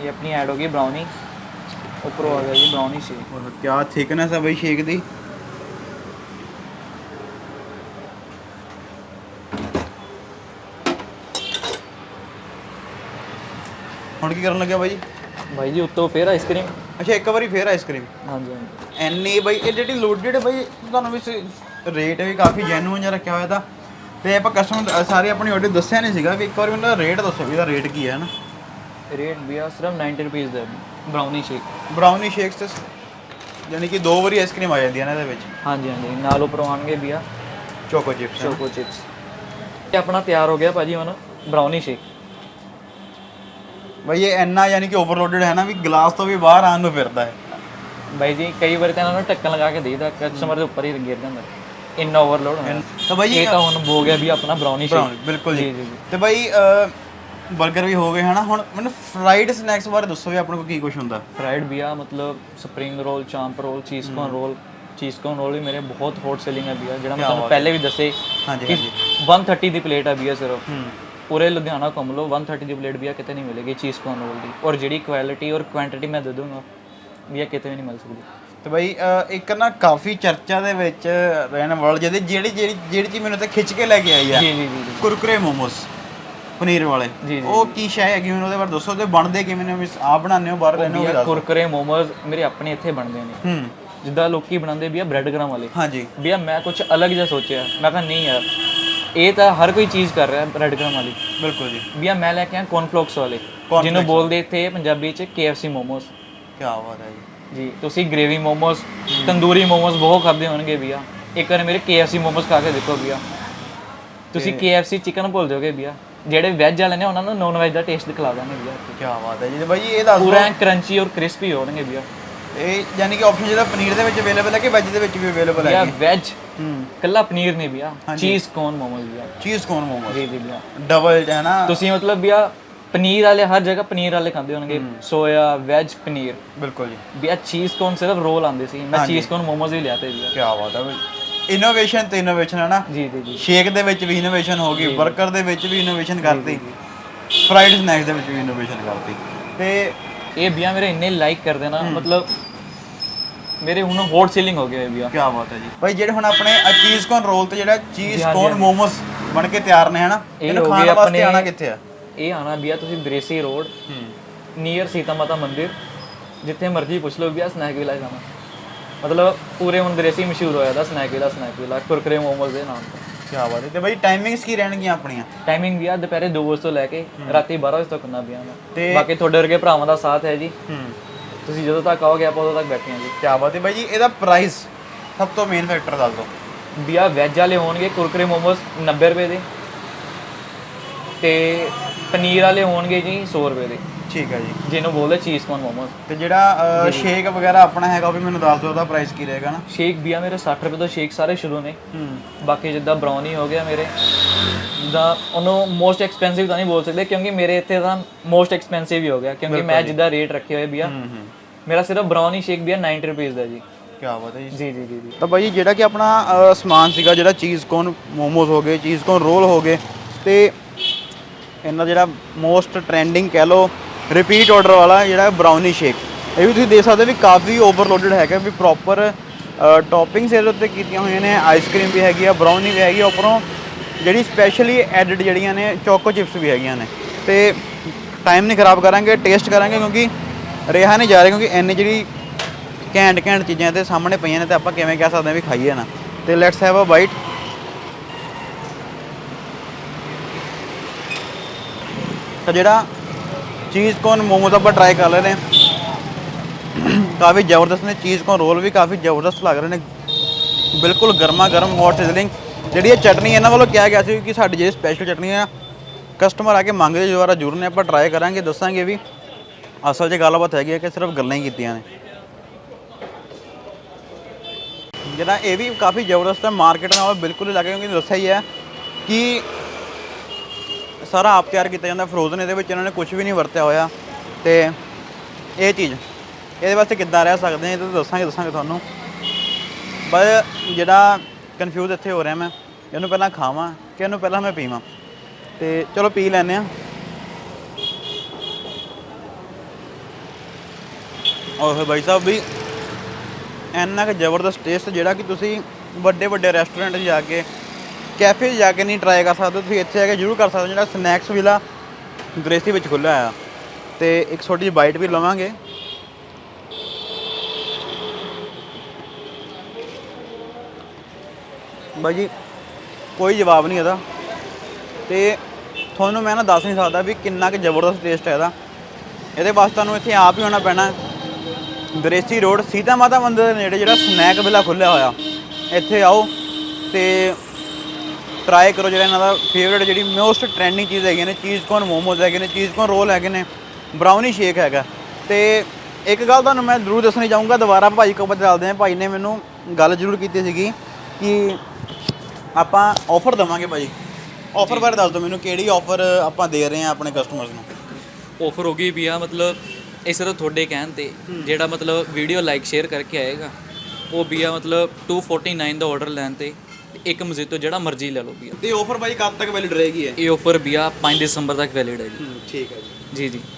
ਇਹ ਆਪਣੀ ਐਡ ਹੋ ਗਈ ਬ੍ਰਾਊਨੀ ਉੱਪਰੋਂ ਆ ਗਿਆ ਜੀ ਬ੍ਰਾਊਨੀ ਸ਼ੇਕ ਕੀ ਥਿਕਨੈਸ ਹੈ ਬਈ ਸ਼ੇਕ ਦੀ। ਹੁਣ ਕੀ ਕਰਨ ਲੱਗਿਆ ਬਾਈ? ਬਾਈ ਜੀ ਉੱਤੋਂ ਫੇਰ ਆਈਸਕ੍ਰੀਮ ਅੱਛਾ ਇੱਕ ਵਾਰੀ ਫੇਰ ਆਈਸਕ੍ਰੀਮ ਹਾਂਜੀ ਹਾਂਜੀ। ਐਨੀ ਬਈ ਇਹ ਜਿਹੜੀ ਲੋਡਡ ਬਈ ਤੁਹਾਨੂੰ ਵੀ ਰੇਟ ਵੀ ਕਾਫੀ ਜੈਨੂਇਨ ਜਿਹਾ ਰੱਖਿਆ ਹੋਇਆ ਤਾਂ। ਤੇ ਆਪਾਂ ਕਸਟਮਰ ਸਾਰੇ ਆਪਣੀ ਆਰਡਰ ਦੱਸਿਆ ਨਹੀਂ ਸੀਗਾ ਵੀ ਇੱਕ ਵਾਰੀ ਮੈਨੂੰ ਰੇਟ ਦੱਸੋ ਵੀ ਇਹਦਾ ਰੇਟ ਕੀ ਹੈ ਨਾ। ਰੇਟ ਵੀ ਆ ਸਿਰਫ 90 ਰੁਪਏ ਦਾ ਬ੍ਰਾਊਨੀ ਸ਼ੇਕ ਬ੍ਰਾਊਨੀ ਸ਼ੇਕਸ ਤੇ ਯਾਨੀ ਕਿ ਦੋ ਵਾਰੀ ਆਈਸਕ੍ਰੀਮ ਆ ਜਾਂਦੀ ਹੈ ਨਾ ਇਹਦੇ ਵਿੱਚ। ਹਾਂਜੀ ਹਾਂਜੀ। ਨਾਲ ਉੱਪਰੋਂ ਆਣਗੇ ਵੀ ਆ ਚੋਕੋ ਚਿਪਸ ਚੋਕੋ ਚਿਪਸ ਇਹ ਆਪਣਾ ਤਿਆਰ ਹੋ ਗਿਆ ਭਾਜੀ ਹੁਣ ਬ੍ਰਾਊਨੀ ਸ਼ੇਕ ਬਈ ਇਹ ਇੰਨਾ ਯਾਨੀ ਕਿ ਓਵਰਲੋਡਡ ਹੈ ਨਾ ਵੀ ਗਲਾਸ ਤੋਂ ਵੀ ਬਾਹਰ ਆਉਣ ਨੂੰ ਫਿਰਦਾ ਹੈ। ਬਾਈ ਜੀ ਕਈ ਵਾਰ ਤਾਂ ਇਹਨਾਂ ਨੂੰ ਢੱਕਣ ਲਗਾ ਕੇ ਦੇਈਦਾ ਕਸਟਮਰ ਦੇ ਉੱਪਰ ਹੀ ਗਿਰ ਜਾਂਦਾ ਇੰਨਾ ਓਵਰਲੋਡ ਤਾਂ ਬਾਈ ਇਹ ਤਾਂ ਹੁਣ ਹੋ ਗਿਆ ਵੀ ਆਪਣਾ ਬ੍ਰਾਊਨੀ ਸ਼ੇਕ ਬਿਲਕੁਲ ਜੀ। ਤੇ ਬਾਈ 버ਗਰ ਵੀ ਹੋ ਗਏ ਹਨਾ? ਹੁਣ ਮੈਨੂੰ ਫਰਾਈਡ ਸਨੈਕਸ ਬਾਰੇ ਦੱਸੋ ਵੀ ਆਪਣੇ ਕੋਲ ਕੀ ਕੁਝ ਹੁੰਦਾ। ਫਰਾਈਡ ਵੀ ਆ ਮਤਲਬ spring roll chaap roll cheese corn roll cheese corn roll ਵੀ ਮੇਰੇ ਬਹੁਤ ਹੌਟ ਸੈਲਿੰਗ ਹੈ ਵੀਆ ਜਿਹੜਾ ਮੈਂ ਤੁਹਾਨੂੰ ਪਹਿਲੇ ਵੀ ਦੱਸੇ ਹਾਂਜੀ ਹਾਂਜੀ। 130 ਦੀ ਪਲੇਟ ਹੈ ਵੀਆ ਸਿਰਫ। ਹੂੰ। ਪੂਰੇ ਲੁਧਿਆਣਾ ਘੁੰਮ ਲਓ 130 ਦੀ ਪਲੇਟ ਵੀਆ ਕਿਤੇ ਨਹੀਂ ਮਿਲੇਗੀ ਚੀਜ਼ ਕੌਰਨ ਰੋਲ ਦੀ। ਔਰ ਜਿਹੜੀ ਕੁਆਲਿਟੀ ਔਰ ਕੁਆਂਟੀਟੀ ਮੈਂ ਦੇ ਦੂੰਗਾ ਵੀਆ ਕਿਤੇ ਵੀ ਨਹੀਂ ਮਿਲ ਸਕਦੀ। ਤੇ ਬਾਈ ਅਹ, ਇੱਕ ਨਾ ਕਾਫੀ ਚਰਚਾ ਦੇ ਵਿੱਚ ਰਹਿਣ ਵਾਲ ਜਿਹਦੇ ਜਿਹੜੀ ਜਿਹੜੀ ਜਿਹੜੀ ਚੀਜ਼ ਮੈਨੂੰ ਤੇ ਖਿੱਚ ਕੇ ਲੈ ਕੇ ਆਈ ਆ ਜੀ ਜੀ ਜੀ ਜੀ। ਕੁਰਕਰੇ ਮੋਮੋਸ ਪਨੀਰ ਵਾਲੇ। ਜੀ, ਜੀ, ਉਹ ਕੀ ਸ਼ੈ ਹੈਗੀ ਮੈਨੂੰ ਉਹਦੇ ਬਾਰੇ ਦੱਸੋ ਤੇ ਬਣਦੇ ਕਿਵੇਂ ਨੇ ਵੀ ਆਪ ਬਣਾਉਂਦੇ ਹੋ ਬਾਹਰ ਲੈਣੇ ਹੋ ਵੀ ਦੱਸ। ਕੁਰਕਰੇ ਮੋਮੋਜ਼ ਮੇਰੇ ਆਪਣੇ ਇੱਥੇ ਬਣਦੇ ਨੇ। ਹੂੰ। ਜਿੱਦਾਂ ਲੋਕੀ ਬਣਾਉਂਦੇ ਵੀਆ ਬ੍ਰੈਡ ਗ੍ਰਾਮ ਵਾਲੇ। ਹਾਂਜੀ। ਵੀਆ ਮੈਂ ਕੁਝ ਅਲੱਗ ਜਿਹਾ ਸੋਚਿਆ। ਮੈਂ ਕਿਹਾ ਨਹੀਂ ਯਾਰ ਇਹ ਤਾਂ ਹਰ ਕੋਈ ਚੀਜ਼ ਕਰ ਰਿਹਾ ਬ੍ਰੈਡ ਗ੍ਰਾਮ ਵਾਲੀ। ਬਿਲਕੁਲ ਜੀ। ਵੀਆ ਮੈਂ ਲੈ ਕੇ ਆਇਆ ਕੌਰਨਫਲੌਕਸ ਵਾਲੇ। ਜਿਹਨੂੰ ਬੋਲਦੇ ਇੱਥੇ ਪੰਜਾਬੀ ਚ KFC ਮੋਮੋਸ। ਕੀ ਬਾਤ ਹੈ ਜੀ। ਜੀ ਤੁਸੀਂ ਗ੍ਰੇਵੀ ਮੋਮੋਸ ਤੰਦੂਰੀ ਮੋਮੋਸ ਬਹੁਤ ਖਾਦੇ ਹੋਣਗੇ ਵੀਆ ਇੱਕ ਵਾਰ ਮੇਰੇ KFC ਮੋਮੋਸ ਖਾ ਕੇ ਦੇਖੋ ਵੀਆ ਤੁਸੀਂ KFC ਚਿਕਨ ਭੁੱਲ ਜਾਓਗੇ ਵੀਆ ਜਿਹੜੇ ਵੈਜ ਵਾਲੇ ਨੇ ਉਹਨਾਂ ਨੂੰ ਨੌਨ ਵੈਜ ਦਾ ਟੇਸਟ ਦਿਖਲਾ ਦਾਂਗੇ ਵੀਆ ਕੀ ਬਾਤ ਹੈ ਜੀ। ਤੇ ਬਾਈ ਇਹ ਦੱਸ ਪੂਰਾ ਕਰੰਚੀ ਔਰ ਕ੍ਰਿਸਪੀ ਹੋਣਗੇ ਵੀਆ ਇਹ ਯਾਨੀ ਕਿ ਆਪਸ਼ਨ ਜਿਹੜਾ ਪਨੀਰ ਦੇ ਵਿੱਚ ਅਵੇਲੇਬਲ ਹੈ ਕਿ ਵੈਜ ਦੇ ਵਿੱਚ ਵੀ ਅਵੇਲੇਬਲ ਹੈ? ਵੈਜ ਹੂੰ। ਕੱਲਾ ਪਨੀਰ ਨਹੀਂ ਵੀਆ ਚੀਜ਼ ਕੌਨ ਮੋਮੋਸ ਵੀਆ ਚੀਜ਼ ਕੋਨ ਮੋਮੋਸ ਜੀ ਜੀ ਵੀਆ ਡਬਲ ਹੈ ਨਾ? ਤੁਸੀਂ ਮਤਲਬ ਵੀਆ ਪਨੀਰ ਵਾਲੇ ਹਰ ਜਗ੍ਹਾ ਪਨੀਰ ਵਾਲੇ ਖਾਂਦੇ ਹੋਣਗੇ। ਸੋਇਆ ਵੈਜ ਪਨੀਰ। ਬਿਲਕੁਲ ਜੀ। ਵੀਆ ਚੀਜ਼ ਕੌਨ ਸਿਰਫ ਰੋਲ ਆਉਂਦੇ ਸੀ। ਮੈਂ ਚੀਜ਼ ਕੌਨ ਮੋਮੋਸ ਵੀ ਲਿਆਤੇ ਵੀਆ ਕੀ ਬਾਤ ਹੈ ਬਾਈ। ਇਨੋਵੇਸ਼ਨ ਤੇ ਇਨੋਵੇਸ਼ਨ ਹੈ ਨਾ? ਜੀ ਜੀ ਜੀ। ਸ਼ੇਕ ਦੇ ਵਿੱਚ ਵੀ ਇਨੋਵੇਸ਼ਨ ਹੋ ਗਈ 버ਗਰ ਦੇ ਵਿੱਚ ਵੀ ਇਨੋਵੇਸ਼ਨ ਕਰਤੀ। ਫਰਾਈਡ ਸਨੈਕਸ ਦੇ ਵਿੱਚ ਵੀ ਇਨੋਵੇਸ਼ਨ ਕਰਤੀ। ਤੇ ਇਹ ਵੀਆ ਮੇਰੇ ਇੰਨੇ ਲਾਈਕ ਕਰਦੇ ਨਾ ਮਤਲਬ ਮੇਰੇ ਹੁਣ ਹੌਟ ਸੇਲਿੰਗ ਹੋ ਗਿਆ ਇਹ ਵੀਆ ਕੀ ਬਾਤ ਹੈ ਜੀ। ਭਾਈ ਜਿਹੜੇ ਹੁਣ ਆਪਣੇ ਚੀਜ਼ ਕੋਨ ਰੋਲ ਤੇ ਜਿਹੜਾ ਚੀਜ਼ ਕੋਨ ਮੋਮੋਸ ਬਣ ਕੇ ਤਿਆਰ ਨੇ ਹਨਾ? ਇਹ ਇਹਨੂੰ ਖਾਣ ਗਏ ਵਾਸਤੇ ਆਣਾ ਕਿੱਥੇ ਆ? ਇਹ ਆਣਾ ਵੀ ਆ ਤੁਸੀਂ ਦ੍ਰੇਸੀ ਰੋਡ ਨੀਅਰ ਸੀਤਾ ਮਾਤਾ ਮੰਦਿਰ ਜਿੱਥੇ ਮਰਜ਼ੀ ਪੁੱਛ ਲਓ ਵੀ ਆ ਸਨੈਕ ਵਿਲਾ ਜਾਣਾ ਮਤਲਬ ਪੂਰੇ ਹੁਣ ਦ੍ਰੇਸੀ ਮਸ਼ਹੂਰ ਹੋਇਆ ਦਾ snack villa snack villa Kurkure momos ਦੇ ਨਾਮ ਤੋਂ। ਕੀ ਬਾਤ ਹੈ। ਤੇ ਬਾਈ ਟਾਈਮਿੰਗਸ ਕੀ ਰਹਿਣਗੀਆਂ ਆਪਣੀਆਂ? ਟਾਈਮਿੰਗ ਵੀ ਆ ਦੁਪਹਿਰੇ 2 ਵਜੇ ਤੋਂ ਲੈ ਕੇ ਰਾਤੀ 12 ਵਜੇ ਤੱਕ ਹੁੰਦਾ ਵੀ ਆ ਤੇ- ਬਾਕੀ ਤੁਹਾਡੇ ਵਰਗੇ ਭਰਾਵਾਂ ਦਾ ਸਾਥ ਹੈ ਜੀ। ਤੁਸੀਂ ਜਦੋਂ ਤੱਕ ਆਓਗੇ ਆਪਾਂ ਉਦੋਂ ਤੱਕ ਬੈਠੇ ਹਾਂ ਜੀ। ਕੀ ਬਾਤ ਹੈ। ਬਾਈ ਜੀ ਇਹਦਾ ਪ੍ਰਾਈਸ ਸਭ ਤੋਂ ਮੇਨ ਫੈਕਟਰ ਦੱਸ ਦਿਓ। ਵੀ ਆ ਵੈਜ ਵਾਲੇ ਹੋਣਗੇ ਕੁਰਕਰੇ ਮੋਮੋਸ 90 ਰੁਪਏ ਦੇ। ਤੇ ਪਨੀਰ ਵਾਲੇ ਹੋਣਗੇ ਜੀ 100 ਰੁਪਏ ਦੇ। ਠੀਕ ਹੈ ਜੀ। ਜਿਹਨੂੰ ਬੋਲਦੇ ਚੀਜ਼ ਕੌਨ ਮੋਮੋਸ? ਤੇ ਜਿਹੜਾ ਸ਼ੇਕ ਵਗੈਰਾ ਆਪਣਾ ਹੈਗਾ ਉਹ ਵੀ ਮੈਨੂੰ ਦੱਸ ਦਿਓ ਉਹਦਾ ਪ੍ਰਾਈਸ ਕੀ ਰਹੇਗਾ ਨਾ। ਸ਼ੇਕ ਵੀ ਆ ਮੇਰੇ 60 ਰੁਪਏ ਤੋਂ ਸ਼ੇਕ ਸਾਰੇ ਸ਼ੁਰੂ ਨੇ। ਹੂੰ। ਬਾਕੀ ਜਿੱਦਾਂ ਬ੍ਰਾਊਨੀ ਹੋ ਗਿਆ ਮੇਰੇ ਜਿੱਦਾਂ ਉਹਨੂੰ ਮੋਸਟ ਐਕਸਪੈਂਸਿਵ ਤਾਂ ਨਹੀਂ ਬੋਲ ਸਕਦੇ ਕਿਉਂਕਿ ਮੇਰੇ ਇੱਥੇ ਤਾਂ ਮੋਸਟ ਐਕਸਪੈਂਸਿਵ ਹੀ ਹੋ ਗਿਆ ਕਿਉਂਕਿ ਮੈਂ ਜਿੱਦਾਂ ਰੇਟ ਰੱਖੇ ਹੋਏ ਵੀ ਆ। ਹੂੰ ਹੂੰ। ਮੇਰਾ ਸਿਰਫ ਬ੍ਰਾਊਨੀ ਸ਼ੇਕ ਵੀ ਆ 90 ਰੁਪਏ ਦਾ ਜੀ। ਕੀ ਬਾਤ ਹੈ ਜੀ। ਜੀ ਜੀ ਤਾਂ ਬਾਈ ਜਿਹੜਾ ਕਿ ਆਪਣਾ ਸਮਾਨ ਸੀਗਾ ਜਿਹੜਾ ਚੀਜ਼ ਕੋਨ ਮੋਮੋਸ ਹੋ ਗਏ ਚੀਜ਼ ਕੋਨ ਰੋਲ ਹੋ ਗਏ ਤੇ ਇਹਨਾਂ ਜਿਹੜਾ ਮੋਸਟ ਟ੍ਰੈਂਡਿੰਗ ਕਹਿ ਲਓ ਰਿਪੀਟ ਆਰਡਰ ਵਾਲਾ ਜਿਹੜਾ ਬ੍ਰਾਊਨੀ ਸ਼ੇਕ ਇਹ ਵੀ ਤੁਸੀਂ ਦੇਖ ਸਕਦੇ ਹੋ ਵੀ ਕਾਫੀ ਓਵਰਲੋਡਡ ਹੈਗਾ, ਵੀ ਪ੍ਰੋਪਰ ਟੌਪਿੰਗਸ ਇਹਦੇ ਉੱਤੇ ਕੀਤੀਆਂ ਹੋਈਆਂ ਨੇ। ਆਈਸਕ੍ਰੀਮ ਵੀ ਹੈਗੀ ਆ ਬ੍ਰਾਊਨੀ ਵੀ ਹੈਗੀ ਆ, ਉੱਪਰੋਂ ਜਿਹੜੀ ਸਪੈਸ਼ਲੀ ਐਡਡ ਜਿਹੜੀਆਂ ਨੇ ਚੋਕੋ ਚਿਪਸ ਵੀ ਹੈਗੀਆਂ ਨੇ। ਤੇ ਟਾਈਮ ਨਹੀਂ ਖਰਾਬ ਕਰਾਂਗੇ ਟੇਸਟ ਕਰਾਂਗੇ ਕਿਉਂਕਿ ਰਿਹਾ ਨਹੀਂ ਜਾ ਰਿਹਾ, ਕਿਉਂਕਿ ਇੰਨੀ ਜਿਹੜੀ ਘੈਂਟ ਘੈਂਟ ਚੀਜ਼ਾਂ ਇਹਦੇ ਸਾਹਮਣੇ ਪਈਆਂ ਨੇ ਤੇ ਆਪਾਂ ਕਿਵੇਂ ਕਹਿ ਸਕਦੇ ਹਾਂ ਵੀ ਖਾਈਏ ਨਾ। ਤੇ ਲੈਟਸ ਹੈਵ ਅ ਬਾਈਟ ਤਾਂ ਜਿਹੜਾ ਚੀਜ਼ ਕੋਨ ਮੋਮੋਸ ਆਪਾਂ ਟਰਾਈ ਕਰ ਰਹੇ ਨੇ ਕਾਫੀ ਜ਼ਬਰਦਸਤ ਨੇ ਚੀਜ਼ ਕੋਨ ਰੋਲ ਵੀ ਕਾਫੀ ਜ਼ਬਰਦਸਤ ਲੱਗ ਰਹੇ ਨੇ ਬਿਲਕੁਲ ਗਰਮਾ ਗਰਮ ਹੌਟ ਸਿਜ਼ਲਿੰਗ ਜਿਹੜੀ ਇਹ ਚਟਨੀ ਇਹਨਾਂ ਵੱਲੋਂ ਕਿਹਾ ਗਿਆ ਸੀ ਕਿ ਸਾਡੀ ਜਿਹੜੀ ਸਪੈਸ਼ਲ ਚਟਨੀ ਆ ਕਸਟਮਰ ਆ ਕੇ ਮੰਗਦੇ ਦੁਬਾਰਾ ਜ਼ਰੂਰ ਨੇ ਆਪਾਂ ਟਰਾਈ ਕਰਾਂਗੇ ਦੱਸਾਂਗੇ ਵੀ ਅਸਲ 'ਚ ਗੱਲਬਾਤ ਹੈਗੀ ਹੈ ਕਿ ਸਿਰਫ ਗੱਲਾਂ ਹੀ ਕੀਤੀਆਂ ਨੇ ਜਿਹੜਾ ਇਹ ਵੀ ਕਾਫੀ ਜ਼ਬਰਦਸਤ ਹੈ ਮਾਰਕੀਟ ਨਾਲ ਬਿਲਕੁਲ ਹੀ ਲੱਗੇ ਕਿਉਂਕਿ ਦੱਸਿਆ ਹੀ ਹੈ ਕਿ ਸਾਰਾ ਆਪ ਤਿਆਰ ਕੀਤਾ ਜਾਂਦਾ, ਫਰੋਜ਼ਨ ਇਹਦੇ ਵਿੱਚ ਇਹਨਾਂ ਨੇ ਕੁਝ ਵੀ ਨਹੀਂ ਵਰਤਿਆ ਹੋਇਆ। ਤੇ ਇਹ ਚੀਜ਼, ਇਹਦੇ ਵਾਸਤੇ ਕਿੱਦਾਂ ਰਹਿ ਸਕਦੇ ਆ, ਇਹ ਤਾਂ ਦੱਸਾਂਗੇ ਦੱਸਾਂਗੇ ਤੁਹਾਨੂੰ। ਪਰ ਜਿਹੜਾ ਕਨਫਿਊਜ਼ ਇੱਥੇ ਹੋ ਰਿਹਾ ਮੈਂ, ਇਹਨੂੰ ਪਹਿਲਾਂ ਖਾਵਾਂ ਕਿ ਇਹਨੂੰ ਪਹਿਲਾਂ ਮੈਂ ਪੀਵਾਂ। ਤੇ ਚਲੋ ਪੀ ਲੈਂਦੇ ਆ ਓਏ ਭਾਈ ਸਾਹਿਬ ਵੀ ਇੰਨਾ ਕਿ ਜ਼ਬਰਦਸਤ ਟੇਸਟ ਜਿਹੜਾ ਕਿ ਤੁਸੀਂ ਵੱਡੇ ਵੱਡੇ ਰੈਸਟੋਰੈਂਟ 'ਚ ਜਾ ਕੇ ਕੈਫੇ 'ਚ ਜਾ ਕੇ ਨਹੀਂ ਟਰਾਈ ਕਰ ਸਕਦੇ, ਤੁਸੀਂ ਇੱਥੇ ਆ ਕੇ ਜ਼ਰੂਰ ਕਰ ਸਕਦੇ ਹੋ। ਜਿਹੜਾ ਸਨੈਕਸ ਵਿਲਾ ਗ੍ਰੇਸੀ ਵਿੱਚ ਖੁੱਲ੍ਹਾ ਆ। ਤੇ ਇੱਕ ਛੋਟੀ ਜਿਹੀ ਬਾਈਟ ਵੀ ਲਵਾਂਗੇ। ਬਾਈ ਜੀ, ਕੋਈ ਜਵਾਬ ਨਹੀਂ ਇਹਦਾ। ਤੇ ਤੁਹਾਨੂੰ ਮੈਂ ਨਾ ਦੱਸ ਨਹੀਂ ਸਕਦਾ ਵੀ ਕਿੰਨਾ ਕਿ ਜ਼ਬਰਦਸਤ ਟੇਸਟ ਹੈ ਇਹਦਾ। ਇਹਦੇ ਵਾਸਤੇ ਤੁਹਾਨੂੰ ਇੱਥੇ ਆਪ ਹੀ ਆਉਣਾ ਪੈਣਾ। ਦਰੇਸੀ ਰੋਡ ਸੀਤਾ ਮਾਤਾ ਮੰਦਿਰ ਦੇ ਨੇੜੇ ਜਿਹੜਾ ਸਨੈਕ ਵਿਲਾ ਖੁੱਲਿਆ ਹੋਇਆ। ਇੱਥੇ ਆਓ ਤੇ ਟਰਾਈ ਕਰੋ ਜਿਹੜਾ ਇਹਨਾਂ ਦਾ ਫੇਵਰੇਟ ਜਿਹੜੀ ਮੋਸਟ ਟ੍ਰੈਂਡਿੰਗ ਚੀਜ਼ ਹੈਗੀ ਨੇ ਚੀਜ਼ ਕੋਨ ਮੋਮੋਜ਼ ਹੈਗੇ ਨੇ ਚੀਜ਼ ਕੋਨ ਰੋਲ ਹੈਗੇ ਨੇ ਬ੍ਰਾਊਨੀ ਸ਼ੇਕ ਹੈਗਾ। ਤੇ ਇੱਕ ਗੱਲ ਤੁਹਾਨੂੰ ਮੈਂ ਜ਼ਰੂਰ ਦੱਸਣੀ ਚਾਹੂੰਗਾ, ਦੁਬਾਰਾ ਭਾਈ ਕੋਲ ਚੱਲਦੇ ਹਾਂ। ਭਾਈ ਨੇ ਮੈਨੂੰ ਗੱਲ ਜ਼ਰੂਰ ਕੀਤੀ ਸੀਗੀ ਕਿ ਆਪਾਂ ਆਫਰ ਦਵਾਂਗੇ ਭਾਈ। ਆਫਰ ਬਾਰੇ ਦੱਸ ਦਿਓ ਮੈਨੂੰ, ਕਿਹੜੀ ਆਫਰ ਆਪਾਂ ਦੇ ਰਹੇ ਹਾਂ ਆਪਣੇ ਕਸਟਮਰਸ ਨੂੰ? ਆਫਰ ਹੋ ਗਈ ਵੀ ਆ ਮਤਲਬ ਇਸ ਤਰ੍ਹਾਂ ਤੁਹਾਡੇ ਕਹਿਣ ਤੇ, ਜਿਹੜਾ ਮਤਲਬ ਵੀਡੀਓ ਲਾਈਕ ਸ਼ੇਅਰ ਕਰਕੇ ਆਏਗਾ। ਉਹ ਵੀ ਆ ਮਤਲਬ 249 ਦਾ ਆਰਡਰ ਲੈਣ ਤੇ। ਇੱਕ ਮਜ਼ੀਦ ਤੋਂ ਜਿਹੜਾ ਮਰਜ਼ੀ ਲੈ ਲਓ ਵੀ ਆ। ਤੇ ਆਫਰ ਭਾਈ ਕਦ ਤੱਕ ਵੈਲਿਡ ਰਹੇਗੀ ਹੈ ਇਹ ਆਫਰ ਵੀ ਆ 5 ਦਸੰਬਰ ਤੱਕ ਵੈਲਿਡ ਹੈ ਜੀ। ਠੀਕ ਹੈ ਜੀ। ਜੀ ਜੀ।